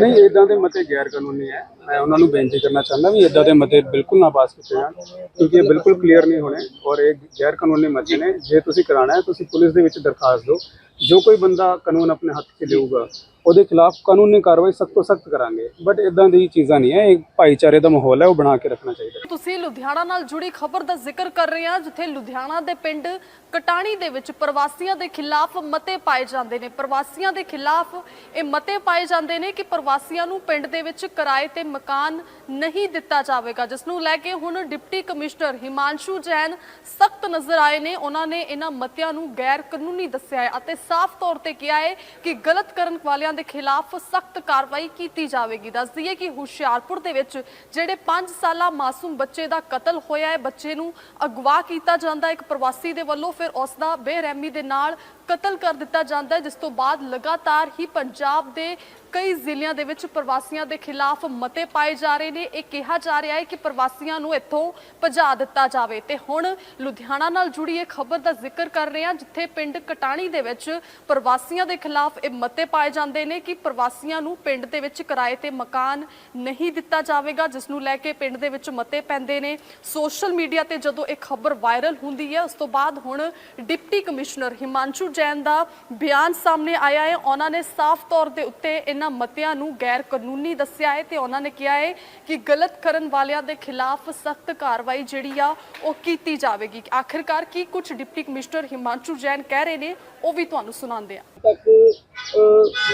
ਨਹੀਂ ਇਦਾਂ ਦੇ ਮਤੇ ਗੈਰ ਕਾਨੂੰਨੀ ਹੈ। ਮੈਂ ਉਹਨਾਂ ਨੂੰ ਬੇਨਤੀ ਕਰਨਾ ਚਾਹੁੰਦਾ ਵੀ ਇਦਾਂ ਦੇ ਮਤੇ ਬਿਲਕੁਲ ਨਾ ਪਾਸ ਕੀਤੇ ਜਾਣ, ਕਿਉਂਕਿ ਇਹ ਬਿਲਕੁਲ ਕਲੀਅਰ ਨਹੀਂ ਹੋਣੇ ਔਰ ਇਹ ਗੈਰ ਕਾਨੂੰਨੀ ਮਤੇ ਨੇ। ਜੇ ਤੁਸੀਂ ਕਰਾਣਾ ਹੈ, ਤੁਸੀਂ ਪੁਲਿਸ ਦੇ ਵਿੱਚ ਦਰਖਾਸਤ ਦਿਓ। ਜੋ ਕੋਈ ਬੰਦਾ ਕਾਨੂੰਨ ਆਪਣੇ ਹੱਥ 'ਚ ਲਊਗਾ ਉਹਦੇ ਖਿਲਾਫ ਕਾਨੂੰਨੀ ਕਾਰਵਾਈ ਸਖਤ ਤੋਂ ਸਖਤ ਕਰਾਂਗੇ। ਬਟ ਇਦਾਂ ਦੀ ਚੀਜ਼ਾਂ ਨਹੀਂ ਹੈ, ਇਹ ਭਾਈਚਾਰੇ ਦਾ ਮਾਹੌਲ ਹੈ, ਉਹ ਬਣਾ ਕੇ ਰੱਖਣਾ ਚਾਹੀਦਾ ਤੁਸੀਂ ਲੁਧਿਆਣਾ ਨਾਲ ਜੁੜੀ ਖਬਰ ਦਾ ਜ਼ਿਕਰ ਕਰ ਰਹੇ ਹਾਂ, ਜਿੱਥੇ ਲੁਧਿਆਣਾ ਦੇ ਪਿੰਡ ਕਟਾਣੀ ਦੇ ਵਿੱਚ ਪ੍ਰਵਾਸੀਆਂ ਦੇ ਖਿਲਾਫ ਮਤੇ ਪਾਏ ਜਾਂਦੇ ਨੇ। ਪ੍ਰਵਾਸੀਆਂ ਦੇ ਖਿਲਾਫ ਇਹ ਮਤੇ ਪਾਏ ਜਾਂਦੇ ਨੇ ਕਿ ਪ੍ਰਵਾਸੀਆਂ ਨੂੰ ਪਿੰਡ ਦੇ ਵਿੱਚ ਕਿਰਾਏ ਤੇ ਮਕਾਨ ਨਹੀਂ ਦਿੱਤਾ ਜਾਵੇਗਾ, ਜਿਸ ਨੂੰ ਲੈ ਕੇ ਹੁਣ ਡਿਪਟੀ ਕਮਿਸ਼ਨਰ ਹਿਮਾਂਸ਼ੂ ਜੈਨ ਸਖਤ ਨਜ਼ਰ ਆਏ ਨੇ। ਉਹਨਾਂ ਨੇ ਇਹਨਾਂ ਮਤਿਆਂ ਨੂੰ ਗੈਰ ਕਾਨੂੰਨੀ ਦੱਸਿਆ ਹੈ ਅਤੇ ਸਾਫ਼ ਤੌਰ ਤੇ ਕਿਹਾ ਹੈ ਕਿ ਗਲਤ ਕਰਨ ਵਾਲਿਆਂ ਦੇ ਖਿਲਾਫ ਸਖਤ ਕਾਰਵਾਈ ਕੀਤੀ ਜਾਵੇਗੀ। ਦੱਸ ਦਈਏ ਕਿ ਹੁਸ਼ਿਆਰਪੁਰ ਦੇ ਵਿੱਚ ਜਿਹੜੇ 5 ਸਾਲਾ ਮਾਸੂਮ ਬੱਚੇ ਦਾ ਕਤਲ ਹੋਇਆ ਹੈ, ਬੱਚੇ ਨੂੰ ਅਗਵਾ ਕੀਤਾ ਜਾਂਦਾ ਹੈ। ਇੱਕ ਪ੍ਰਵਾਸੀ ਦੇ ਵੱਲੋਂ ਫਿਰ ਉਸ ਦਾ ਬੇਰਹਿਮੀ ਦੇ ਨਾਲ ਕਤਲ ਕਰ ਦਿੱਤਾ ਜਾਂਦਾ ਹੈ, ਜਿਸ ਤੋਂ ਬਾਅਦ ਲਗਾਤਾਰ ਹੀ ਪੰਜਾਬ ਦੇ ਕਈ ਜ਼ਿਲ੍ਹਿਆਂ ਦੇ ਵਿੱਚ ਪ੍ਰਵਾਸੀਆਂ ਦੇ ਖਿਲਾਫ ਮਤੇ ਪਾਏ ਜਾ ਰਹੇ ਨੇ। ਇਹ ਕਿਹਾ ਜਾ ਰਿਹਾ ਹੈ ਕਿ ਪ੍ਰਵਾਸੀਆਂ ਨੂੰ ਇੱਥੋਂ ਭਜਾ ਦਿੱਤਾ ਜਾਵੇ। ਤੇ ਹੁਣ ਲੁਧਿਆਣਾ ਨਾਲ ਜੁੜੀ ਇਹ ਖਬਰ ਦਾ ਜ਼ਿਕਰ ਕਰ ਰਹੇ ਹਾਂ, ਜਿੱਥੇ ਪਿੰਡ ਕਟਾਣੀ ਦੇ ਵਿੱਚ ਪ੍ਰਵਾਸੀਆਂ ਦੇ ਖਿਲਾਫ ਇਹ ਮਤੇ ਪਾਏ ਜਾਂਦੇ ਨੇ ਕਿ ਪ੍ਰਵਾਸੀਆਂ ਨੂੰ ਪਿੰਡ ਦੇ ਵਿੱਚ ਕਿਰਾਏ ਤੇ ਮਕਾਨ ਨਹੀਂ ਦਿੱਤਾ ਜਾਵੇਗਾ, ਜਿਸ ਨੂੰ ਲੈ ਕੇ ਪਿੰਡ ਦੇ ਵਿੱਚ ਮਤੇ ਪੈਂਦੇ ਨੇ। ਸੋਸ਼ਲ ਮੀਡੀਆ ਤੇ ਜਦੋਂ ਇਹ ਖਬਰ ਵਾਇਰਲ ਹੁੰਦੀ ਹੈ, ਉਸ ਤੋਂ ਬਾਅਦ ਹੁਣ ਡਿਪਟੀ ਕਮਿਸ਼ਨਰ ਹਿਮਾਂਸ਼ੂ ਜੈਨ ਦਾ ਬਿਆਨ ਸਾਹਮਣੇ ਆਇਆ ਹੈ। ਉਹਨਾਂ ਨੇ ਸਾਫ਼ ਤੌਰ ਦੇ ਉੱਤੇ ਇਹਨਾਂ ਮਤਿਆਂ ਨੂੰ ਗੈਰ ਕਾਨੂੰਨੀ ਦੱਸਿਆ ਹੈ ਤੇ ਉਹਨਾਂ ਨੇ ਕਿਹਾ ਹੈ ਕਿ ਗਲਤ ਕਰਨ ਵਾਲਿਆਂ ਦੇ ਖਿਲਾਫ ਸਖਤ ਕਾਰਵਾਈ ਜਿਹੜੀ ਆ, ਉਹ ਕੀਤੀ ਜਾਵੇਗੀ। ਆਖਿਰਕਾਰ ਕੀ ਕੁਝ ਡਿਪਟੀ ਕਮਿਸ਼ਨਰ ਹਿਮਾਂਸ਼ੂ ਜੈਨ ਕਹਿ ਰਹੇ ਨੇ, ਉਹ ਵੀ ਤੁਹਾਨੂੰ ਸੁਣਾਉਂਦੇ ਆ ਤੱਕ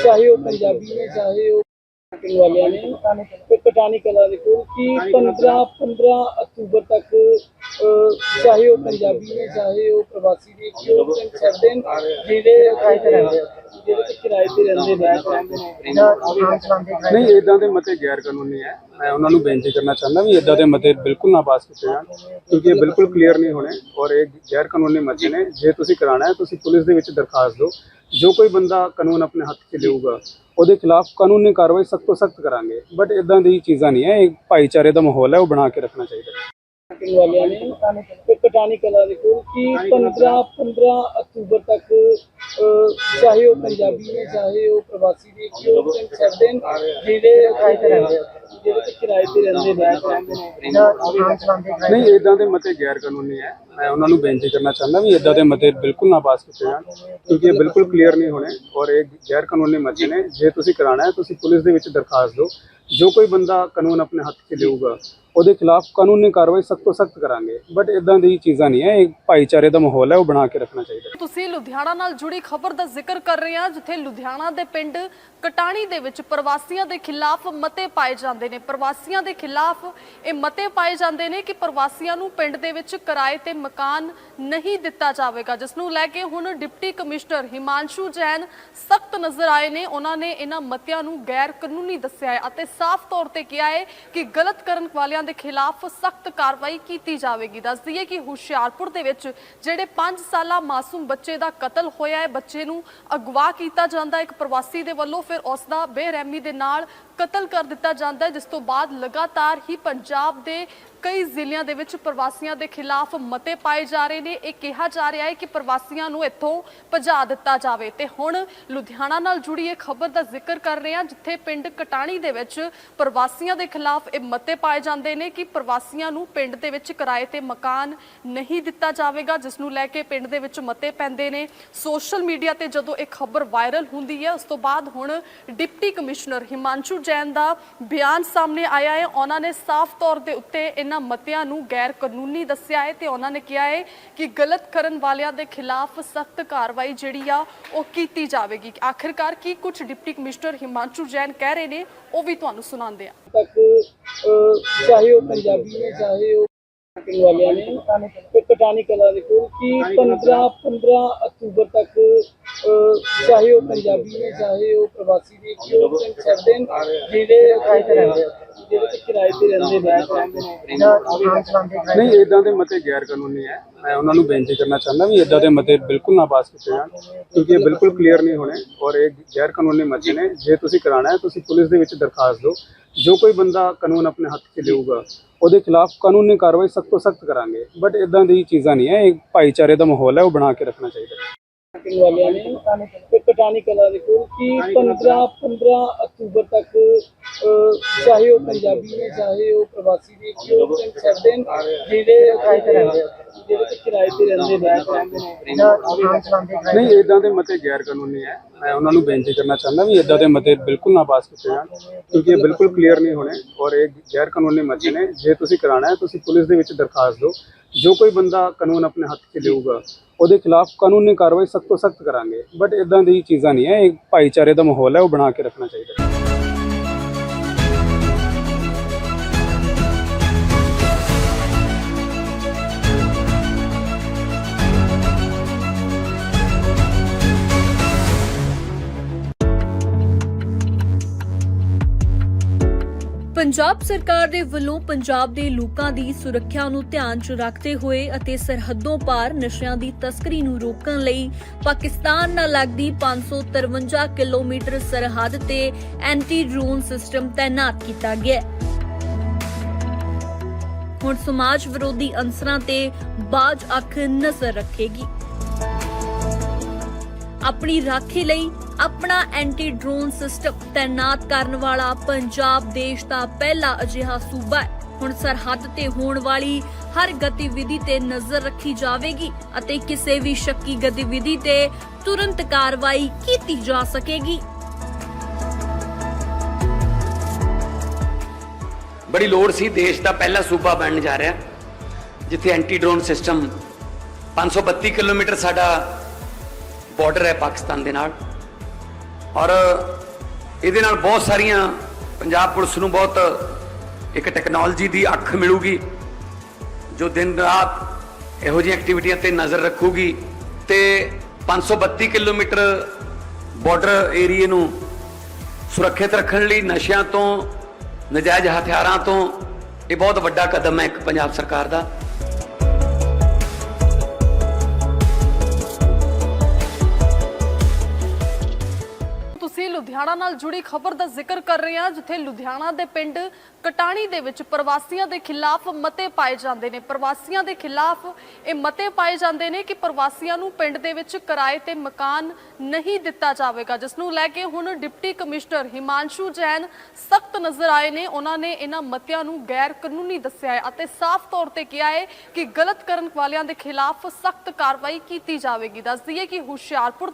ਚਾਹੇ ਉਹ ਪੰਜਾਬੀ ਨੇ, ਚਾਹੇ ਉਹ ਕਟਾਣੀ ਵਾਲਿਆਂ ਨੇ ਤੇ ਕਟਾਣੀ ਕਲਾ ਦੇ ਕੋਲ ਕਿ 15 15 ਅਕਤੂਬਰ ਤੱਕ ਚਾਹੇ ਉਹ ਪੰਜਾਬੀ ਨੇ, ਚਾਹੇ ਉਹ ਪ੍ਰਵਾਸੀ ਨੇ, ਕਿ ਉਹ ਪਿੰਡ ਛੱਡਦੇ ਨੇ ਜਿਹੜੇ ਕਿਰਾਏ ਤੇ ਰਹਿੰਦੇ ਜਿਹੜੇ ਕਿ ਕਿਰਾਏ ਤੇ ਰਹਿੰਦੇ ਨੇ। ਨਹੀਂ ਇਦਾਂ ਦੇ ਮਤੇ ਗੈਰ ਕਾਨੂੰਨੀ ਹੈ। ਮੈਂ ਉਹਨਾਂ ਨੂੰ ਬੇਨਤੀ ਕਰਨਾ ਚਾਹੁੰਦਾ ਵੀ ਇਦਾਂ ਦੇ ਮਤੇ ਬਿਲਕੁਲ ਨਾ ਪਾਸ ਕੀਤੇ ਜਾਣ, ਕਿਉਂਕਿ ਇਹ ਬਿਲਕੁਲ ਕਲੀਅਰ ਨਹੀਂ ਹੋਣੇ ਔਰ ਇਹ ਗੈਰ ਕਾਨੂੰਨੀ ਮਤੇ ਨੇ। ਜੇ ਤੁਸੀਂ ਕਰਾਣਾ ਹੈ, ਤੁਸੀਂ ਪੁਲਿਸ ਦੇ ਵਿੱਚ ਦਰਖਾਸਤ ਦਿਓ। ਜੋ ਕੋਈ ਬੰਦਾ ਕਾਨੂੰਨ ਆਪਣੇ ਹੱਥ 'ਚ ਲਊਗਾ, ਉਹਦੇ ਖਿਲਾਫ ਕਾਨੂੰਨੀ ਕਾਰਵਾਈ ਸਖਤ ਤੋਂ ਸਖਤ ਕਰਾਂਗੇ। ਬਟ ਇਦਾਂ ਦੀ ਚੀਜ਼ਾਂ ਨਹੀਂ ਹੈ, ਇਹ ਭਾਈਚਾਰੇ ਦਾ ਮਾਹੌਲ ਹੈ, ਉਹ ਬਣਾ ਕੇ ਰੱਖਣਾ ਚਾਹੀਦਾ ਹੈ। ਕਟਾਣੀ ਵਾਲਿਆਂ ਨੇ ਤੇ ਕਲਾ ਦੇ ਕੋਲ ਕਿ 15 15 ਅਕਤੂਬਰ ਤੱਕ ਚਾਹੇ ਉਹ ਪੰਜਾਬੀ ਨੇ ਚਾਹੇ ਉਹ ਪ੍ਰਵਾਸੀ ਨੇ ਕਿ ਉਹ ਪਿੰਡ ਛੱਡਦੇ ਨੇ ਜਿਹੜੇ ਜਿਹੜੇ ਕਿ ਕਿਰਾਏ ਤੇ ਰਹਿੰਦੇ ਨੇ। ਨਹੀਂ ਇਦਾਂ ਦੇ ਮਤੇ ਗੈਰ ਕਾਨੂੰਨੀ ਹੈ। ਮੈਂ ਉਹਨਾਂ ਨੂੰ ਬੇਨਤੀ ਕਰਨਾ ਚਾਹੁੰਦਾ ਵੀ ਇਦਾਂ ਦੇ ਮਤੇ ਬਿਲਕੁਲ ਨਾ ਪਾਸ ਕੀਤੇ ਜਾਣ, ਕਿਉਂਕਿ ਇਹ ਬਿਲਕੁਲ ਕਲੀਅਰ ਨਹੀਂ ਹੋਣੇ ਔਰ ਇਹ ਗੈਰ ਕਾਨੂੰਨੀ ਮਤੇ ਨੇ। ਜੇ ਤੁਸੀਂ ਕਰਾਣਾ ਹੈ, ਤੁਸੀਂ ਪੁਲਿਸ ਦੇ ਵਿੱਚ ਦਰਖਾਸਤ ਦਿਓ। ਜੋ ਕੋਈ ਬੰਦਾ ਕਾਨੂੰਨ ਆਪਣੇ ਹੱਥ 'ਚ ਲਊਗਾ ਉਹਦੇ ਖਿਲਾਫ ਕਾਨੂੰਨੀ ਕਾਰਵਾਈ ਸਖਤ ਤੋਂ ਸਖਤ ਕਰਾਂਗੇ। ਬਟ ਇਦਾਂ ਦੀ ਚੀਜ਼ਾਂ ਨਹੀਂ ਹੈ। ਇਹ ਭਾਈਚਾਰੇ ਦਾ ਮਾਹੌਲ ਹੈ, ਉਹ ਬਣਾ ਕੇ ਰੱਖਣਾ ਚਾਹੀਦਾ ਤੁਸੀਂ ਲੁਧਿਆਣਾ ਨਾਲ ਜੁੜੀ ਖਬਰ ਦਾ ਜ਼ਿਕਰ ਕਰ ਰਹੇ ਹਾਂ, ਜਿੱਥੇ ਲੁਧਿਆਣਾ ਦੇ ਪਿੰਡ ਕਟਾਣੀ ਦੇ ਵਿੱਚ ਪ੍ਰਵਾਸੀਆਂ ਦੇ ਖਿਲਾਫ ਮਤੇ ਪਾਏ ਜਾਂਦੇ ਨੇ। ਪ੍ਰਵਾਸੀਆਂ ਦੇ ਖਿਲਾਫ ਇਹ ਮਤੇ ਪਾਏ ਜਾਂਦੇ ਨੇ ਕਿ ਪ੍ਰਵਾਸੀਆਂ ਨੂੰ ਪਿੰਡ ਦੇ ਵਿੱਚ ਕਿਰਾਏ ਤੇ ਮਕਾਨ ਨਹੀਂ ਦਿੱਤਾ ਜਾਵੇਗਾ, ਜਿਸ ਨੂੰ ਲੈ ਕੇ ਹੁਣ ਡਿਪਟੀ ਕਮਿਸ਼ਨਰ ਹਿਮਾਂਸ਼ੂ ਜੈਨ ਸਖਤ ਨਜ਼ਰ ਆਏ ਨੇ। ਉਹਨਾਂ ਨੇ ਇਹਨਾਂ ਮਤਿਆਂ ਨੂੰ ਗੈਰ ਕਾਨੂੰਨੀ ਦੱਸਿਆ ਹੈ ਅਤੇ ਸਾਫ਼ ਤੌਰ ਤੇ ਕਿਹਾ ਹੈ ਕਿ ਗਲਤ ਕਰਨ ਵਾਲਿਆਂ ਦੇ ਖਿਲਾਫ ਸਖਤ ਕਾਰਵਾਈ ਕੀਤੀ ਜਾਵੇਗੀ। ਦੱਸ ਦਈਏ ਕਿ ਹੁਸ਼ਿਆਰਪੁਰ ਦੇ ਵਿੱਚ ਜਿਹੜੇ 5 ਸਾਲਾ ਮਾਸੂਮ ਬੱਚੇ ਦਾ ਕਤਲ ਹੋਇਆ ਹੈ, ਬੱਚੇ ਨੂੰ ਅਗਵਾ ਕੀਤਾ ਜਾਂਦਾ ਇੱਕ ਪ੍ਰਵਾਸੀ ਦੇ ਵੱਲੋਂ ਫਿਰ ਉਸ ਦਾ ਬੇਰਹਿਮੀ ਦੇ ਨਾਲ ਕਤਲ ਕਰ ਦਿੱਤਾ ਜਾਂਦਾ ਜਿਸ ਤੋਂ ਬਾਅਦ ਲਗਾਤਾਰ ਹੀ ਪੰਜਾਬ ਦੇ ਕਈ ਜ਼ਿਲ੍ਹਿਆਂ ਦੇ ਵਿੱਚ ਪ੍ਰਵਾਸੀਆਂ ਦੇ ਖਿਲਾਫ ਮਤੇ ਪਾਏ ਜਾ ਰਹੇ ਨੇ। ਇਹ ਕਿਹਾ ਜਾ ਰਿਹਾ ਹੈ ਕਿ ਪ੍ਰਵਾਸੀਆਂ ਨੂੰ ਇੱਥੋਂ ਭਜਾ ਦਿੱਤਾ ਜਾਵੇ। ਤੇ ਹੁਣ ਲੁਧਿਆਣਾ ਨਾਲ ਜੁੜੀ ਇਹ ਖਬਰ ਦਾ ਜ਼ਿਕਰ ਕਰ ਰਹੇ ਹਾਂ, ਜਿੱਥੇ ਪਿੰਡ ਕਟਾਣੀ ਦੇ ਵਿੱਚ ਪ੍ਰਵਾਸੀਆਂ ਦੇ ਖਿਲਾਫ ਇਹ ਮਤੇ ਪਾਏ ਜਾਂਦੇ ਨੇ ਕਿ ਪ੍ਰਵਾਸੀਆਂ ਨੂੰ ਪਿੰਡ ਦੇ ਵਿੱਚ ਕਿਰਾਏ ਤੇ ਮਕਾਨ ਨਹੀਂ ਦਿੱਤਾ ਜਾਵੇਗਾ, ਜਿਸ ਨੂੰ ਲੈ ਕੇ ਪਿੰਡ ਦੇ ਵਿੱਚ ਮਤੇ ਪੈਂਦੇ ਨੇ। ਸੋਸ਼ਲ ਮੀਡੀਆ ਤੇ ਜਦੋਂ ਇਹ ਖਬਰ ਵਾਇਰਲ ਹੁੰਦੀ ਹੈ, ਉਸ ਤੋਂ ਬਾਅਦ ਹੁਣ ਡਿਪਟੀ ਕਮਿਸ਼ਨਰ ਹਿਮਾਂਸ਼ੂ ਜੈਨ ਦਾ ਬਿਆਨ ਸਾਹਮਣੇ ਆਇਆ ਹੈ। ਉਹਨਾਂ ਨੇ ਸਾਫ਼ ਤੌਰ ਦੇ ਉੱਤੇ ਇਹਨਾਂ ਮਤਿਆਂ ਨੂੰ ਗੈਰ ਕਾਨੂੰਨੀ ਦੱਸਿਆ ਹੈ ਤੇ ਉਹਨਾਂ ਨੇ ਕਿਹਾ ਹੈ ਕਿ ਗਲਤ ਕਰਨ ਵਾਲਿਆਂ ਦੇ ਖਿਲਾਫ ਸਖਤ ਕਾਰਵਾਈ ਜਿਹੜੀ ਆ ਉਹ ਕੀਤੀ ਜਾਵੇਗੀ। ਆਖਿਰਕਾਰ ਕੀ ਕੁਝ ਡਿਪਟੀ ਕਮਿਸ਼ਨਰ ਹਿਮਾਂਸ਼ੂ ਜੈਨ ਕਹਿ ਰਹੇ ਨੇ, ਉਹ ਵੀ ਤੁਹਾਨੂੰ ਸੁਣਾਉਂਦੇ ਆ ਤੱਕ ਚਾਹੇ ਉਹ ਪੰਜਾਬੀ ਨੇ ਚਾਹੇ ਉਹ ਪਿੰਡ ਵਾਲਿਆਂ ਨੇ ਤੇ ਕਟਾਣੀ ਕਲਾ ਦੇ ਕੋਲ ਕਿ 15 15 ਅਕਤੂਬਰ ਤੱਕ ਅਹ ਚਾਹੇ ਉਹ ਪੰਜਾਬੀ ਨੇ ਚਾਹੇ ਉਹ ਪ੍ਰਵਾਸੀ ਨੇ ਕਿ ਉਹ ਪਿੰਡ ਛੱਡਦੇ ਨੇ ਜਿਹੜੇ ਜਿਹੜੇ ਕਿ ਕਿਰਾਏ ਤੇ ਰਹਿੰਦੇ ਨੇ। ਨਹੀਂ ਇਦਾਂ ਦੇ ਮਤੇ ਗੈਰ ਕਾਨੂੰਨੀ ਹੈ। ਮੈਂ ਉਹਨਾਂ ਨੂੰ ਬੇਨਤੀ ਕਰਨਾ ਚਾਹੁੰਦਾ ਵੀ ਇਦਾਂ ਦੇ ਮਤੇ ਬਿਲਕੁਲ ਨਾ ਪਾਸ ਕੀਤੇ ਜਾਣ ਕਿਉਂਕਿ ਇਹ ਬਿਲਕੁਲ ਕਲੀਅਰ ਨਹੀਂ ਹੋਣੇ ਔਰ ਇਹ ਗੈਰ ਕਾਨੂੰਨੀ ਮਤੇ ਨੇ। ਜੇ ਤੁਸੀਂ ਕਰਾਣਾ ਹੈ ਤੁਸੀਂ ਪੁਲਿਸ ਦੇ ਵਿੱਚ ਦਰਖਾਸਤ ਦਿਓ। ਜੋ ਕੋਈ ਬੰਦਾ ਕਾਨੂੰਨ ਆਪਣੇ ਹੱਥ 'ਚ ਲਊਗਾ ਉਹਦੇ ਖਿਲਾਫ ਕਾਨੂੰਨੀ ਕਾਰਵਾਈ ਸਖਤ ਤੋਂ ਸਖਤ ਕਰਾਂਗੇ ਬਟ ਇਦਾਂ ਦੀ ਚੀਜ਼ਾਂ ਨਹੀਂ ਹੈ ਇਹ ਭਾਈਚਾਰੇ ਦਾ ਮਾਹੌਲ ਹੈ ਉਹ ਬਣਾ ਕੇ ਰੱਖਣਾ ਚਾਹੀਦਾ ਪਿੰਡ ਵਾਲਿਆਂ ਨੇ ਤੇ ਕਟਾਣੀ ਕਲਾ ਦੇ ਕੋਲ ਕਿ 15 15 ਅਕਤੂਬਰ ਤੱਕ ਚਾਹੇ ਉਹ ਪੰਜਾਬੀ ਨੇ ਚਾਹੇ ਉਹ ਪ੍ਰਵਾਸੀ ਨੇ ਕਿ ਉਹ ਪਿੰਡ ਛੱਡਦੇ ਨੇ ਜਿਹੜੇ ਜਿਹੜੇ ਕਿ ਕਿਰਾਏ ਤੇ ਰਹਿੰਦੇ ਨੇ। ਨਹੀਂ ਇਦਾਂ ਦੇ ਮਤੇ ਗੈਰ ਕਾਨੂੰਨੀ ਹੈ। ਮੈਂ ਉਹਨਾਂ ਨੂੰ ਬੇਨਤੀ ਕਰਨਾ ਚਾਹੁੰਦਾ ਵੀ ਇਦਾਂ ਦੇ ਮਤੇ ਬਿਲਕੁਲ ਨਾ ਪਾਸ ਕੀਤੇ ਜਾਣ ਕਿਉਂਕਿ ਇਹ ਬਿਲਕੁਲ ਕਲੀਅਰ ਨਹੀਂ ਹੋਣੇ ਔਰ ਇਹ ਗੈਰ ਕਾਨੂੰਨੀ ਮਤੇ ਨੇ। ਜੇ ਤੁਸੀਂ ਕਰਾਣਾ ਹੈ ਤੁਸੀਂ ਪੁਲਿਸ ਦੇ ਵਿੱਚ ਦਰਖਾਸਤ ਦਿਓ। ਜੋ ਕੋਈ ਬੰਦਾ ਕਾਨੂੰਨ ਆਪਣੇ ਹੱਥ 'ਚ ਲਊਗਾ ਉਹਦੇ ਖਿਲਾਫ ਕਾਨੂੰਨੀ ਕਾਰਵਾਈ ਸਖਤ ਤੋਂ ਸਖਤ ਕਰਾਂਗੇ। ਬਟ ਇਦਾਂ ਦੀ ਚੀਜ਼ਾਂ ਨਹੀਂ ਹੈ ਇਹ ਭਾਈਚਾਰੇ ਦਾ ਮਾਹੌਲ ਹੈ ਉਹ ਬਣਾ ਕੇ ਰੱਖਣਾ ਚਾਹੀਦਾ ਪੰਜਾਬ ਸਰਕਾਰ ਦੇ ਵੱਲੋਂ ਪੰਜਾਬ ਦੇ ਲੋਕਾਂ ਦੀ ਸੁਰੱਖਿਆ ਨੂੰ ਧਿਆਨ 'ਚ ਰੱਖਦੇ ਹੋਏ ਅਤੇ ਸਰਹੱਦੋਂ ਪਾਰ ਨਸ਼ਿਆਂ ਦੀ ਤਸਕਰੀ ਨੂੰ ਰੋਕਣ ਲਈ ਪਾਕਿਸਤਾਨ ਨਾਲ ਲੱਗਦੀ 553 ਕਿਲੋਮੀਟਰ ਸਰਹੱਦ ਤੇ ਐਂਟੀ ਡਰੋਨ ਸਿਸਟਮ ਤਾਇਨਾਤ ਕੀਤਾ ਗਿਆ ਹੈ। ਹੁਣ ਸਮਾਜ ਵਿਰੋਧੀ ਅੰਸਰਾਂ ਤੇ ਬਾਜ ਅੱਖ ਨਜ਼ਰ ਰੱਖੇਗੀ। ਆਪਣੀ ਰਾਖੀ ਲਈ ਆਪਣਾ ਐਂਟੀ ਡਰੋਨ ਸਿਸਟਮ ਤਾਇਨਾਤ ਕਰਨ ਵਾਲਾ ਪੰਜਾਬ ਦੇਸ਼ ਦਾ ਪਹਿਲਾ ਅਜਿਹਾ ਸੂਬਾ ਹੈ। ਹੁਣ ਸਰਹੱਦ ਤੇ ਹੋਣ ਵਾਲੀ ਹਰ ਗਤੀਵਿਧੀ ਤੇ ਨਜ਼ਰ ਰੱਖੀ ਜਾਵੇਗੀ ਅਤੇ ਕਿਸੇ ਵੀ ਸ਼ੱਕੀ ਗਤੀਵਿਧੀ ਤੇ ਤੁਰੰਤ ਕਾਰਵਾਈ ਕੀਤੀ ਜਾ ਸਕੇਗੀ। ਬੜੀ ਲੋੜ ਸੀ ਦੇਸ਼ ਦਾ ਪਹਿਲਾ ਸੂਬਾ ਬਣਨ ਜਾ ਰਿਹਾ, ਜਿੱਥੇ ਐਂਟੀ ਡਰੋਨ ਸਿਸਟਮ 532 ਕਿਲੋਮੀਟਰ ਸਾਡਾ ਬਾਰਡਰ ਹੈ ਪਾਕਿਸਤਾਨ ਦੇ ਨਾਲ। ਔਰ ਇਹਦੇ ਨਾਲ ਬਹੁਤ ਸਾਰੀਆਂ ਪੰਜਾਬ ਪੁਲਿਸ ਨੂੰ ਬਹੁਤ ਇੱਕ ਟੈਕਨੋਲੋਜੀ ਦੀ ਅੱਖ ਮਿਲੂਗੀ, ਜੋ ਦਿਨ ਰਾਤ ਇਹੋ ਜਿਹੀਆਂ ਐਕਟੀਵਿਟੀਆਂ ਤੇ ਨਜ਼ਰ ਰੱਖੂਗੀ ਤੇ 532 ਕਿਲੋਮੀਟਰ ਬਾਰਡਰ ਏਰੀਏ ਨੂੰ ਸੁਰੱਖਿਅਤ ਰੱਖਣ ਲਈ ਨਸ਼ਿਆਂ ਤੋਂ, ਨਜਾਇਜ਼ ਹਥਿਆਰਾਂ ਤੋਂ ਇਹ ਬਹੁਤ ਵੱਡਾ ਕਦਮ ਹੈ ਇੱਕ ਪੰਜਾਬ ਸਰਕਾਰ ਦਾ। ਲੁਧਿਆਣਾ ਨਾਲ ਜੁੜੀ ਖਬਰ ਦਾ ਜ਼ਿਕਰ ਕਰ ਰਹੇ ਹਾਂ, ਜਿੱਥੇ ਲੁਧਿਆਣਾ ਦੇ ਪਿੰਡ ਕਟਾਣੀ ਦੇ ਵਿੱਚ ਪ੍ਰਵਾਸੀਆਂ ਦੇ ਖਿਲਾਫ ਮਤੇ ਪਾਏ ਜਾਂਦੇ ਨੇ। ਪ੍ਰਵਾਸੀਆਂ ਦੇ ਖਿਲਾਫ ਇਹ ਮਤੇ ਪਾਏ ਜਾਂਦੇ ਨੇ ਕਿ ਪ੍ਰਵਾਸੀਆਂ ਨੂੰ ਪਿੰਡ ਦੇ ਵਿੱਚ ਕਿਰਾਏ ਤੇ ਮਕਾਨ ਨਹੀਂ ਦਿੱਤਾ ਜਾਵੇਗਾ, ਜਿਸ ਨੂੰ ਲੈ ਕੇ ਹੁਣ ਡਿਪਟੀ ਕਮਿਸ਼ਨਰ ਹਿਮਾਂਸ਼ੂ ਜੈਨ ਸਖਤ ਨਜ਼ਰ ਆਏ ਨੇ। ਉਹਨਾਂ ਨੇ ਇਹਨਾਂ ਮਤਿਆਂ ਨੂੰ ਗੈਰ ਕਾਨੂੰਨੀ ਦੱਸਿਆ ਹੈ ਅਤੇ ਸਾਫ਼ ਤੌਰ ਤੇ ਕਿਹਾ ਹੈ ਕਿ ਗਲਤ ਕਰਨ ਵਾਲਿਆਂ ਦੇ ਖਿਲਾਫ ਸਖਤ ਕਾਰਵਾਈ ਕੀਤੀ ਜਾਵੇਗੀ। ਦੱਸ ਦਈਏ ਕਿ ਹੁਸ਼ਿਆਰਪੁਰ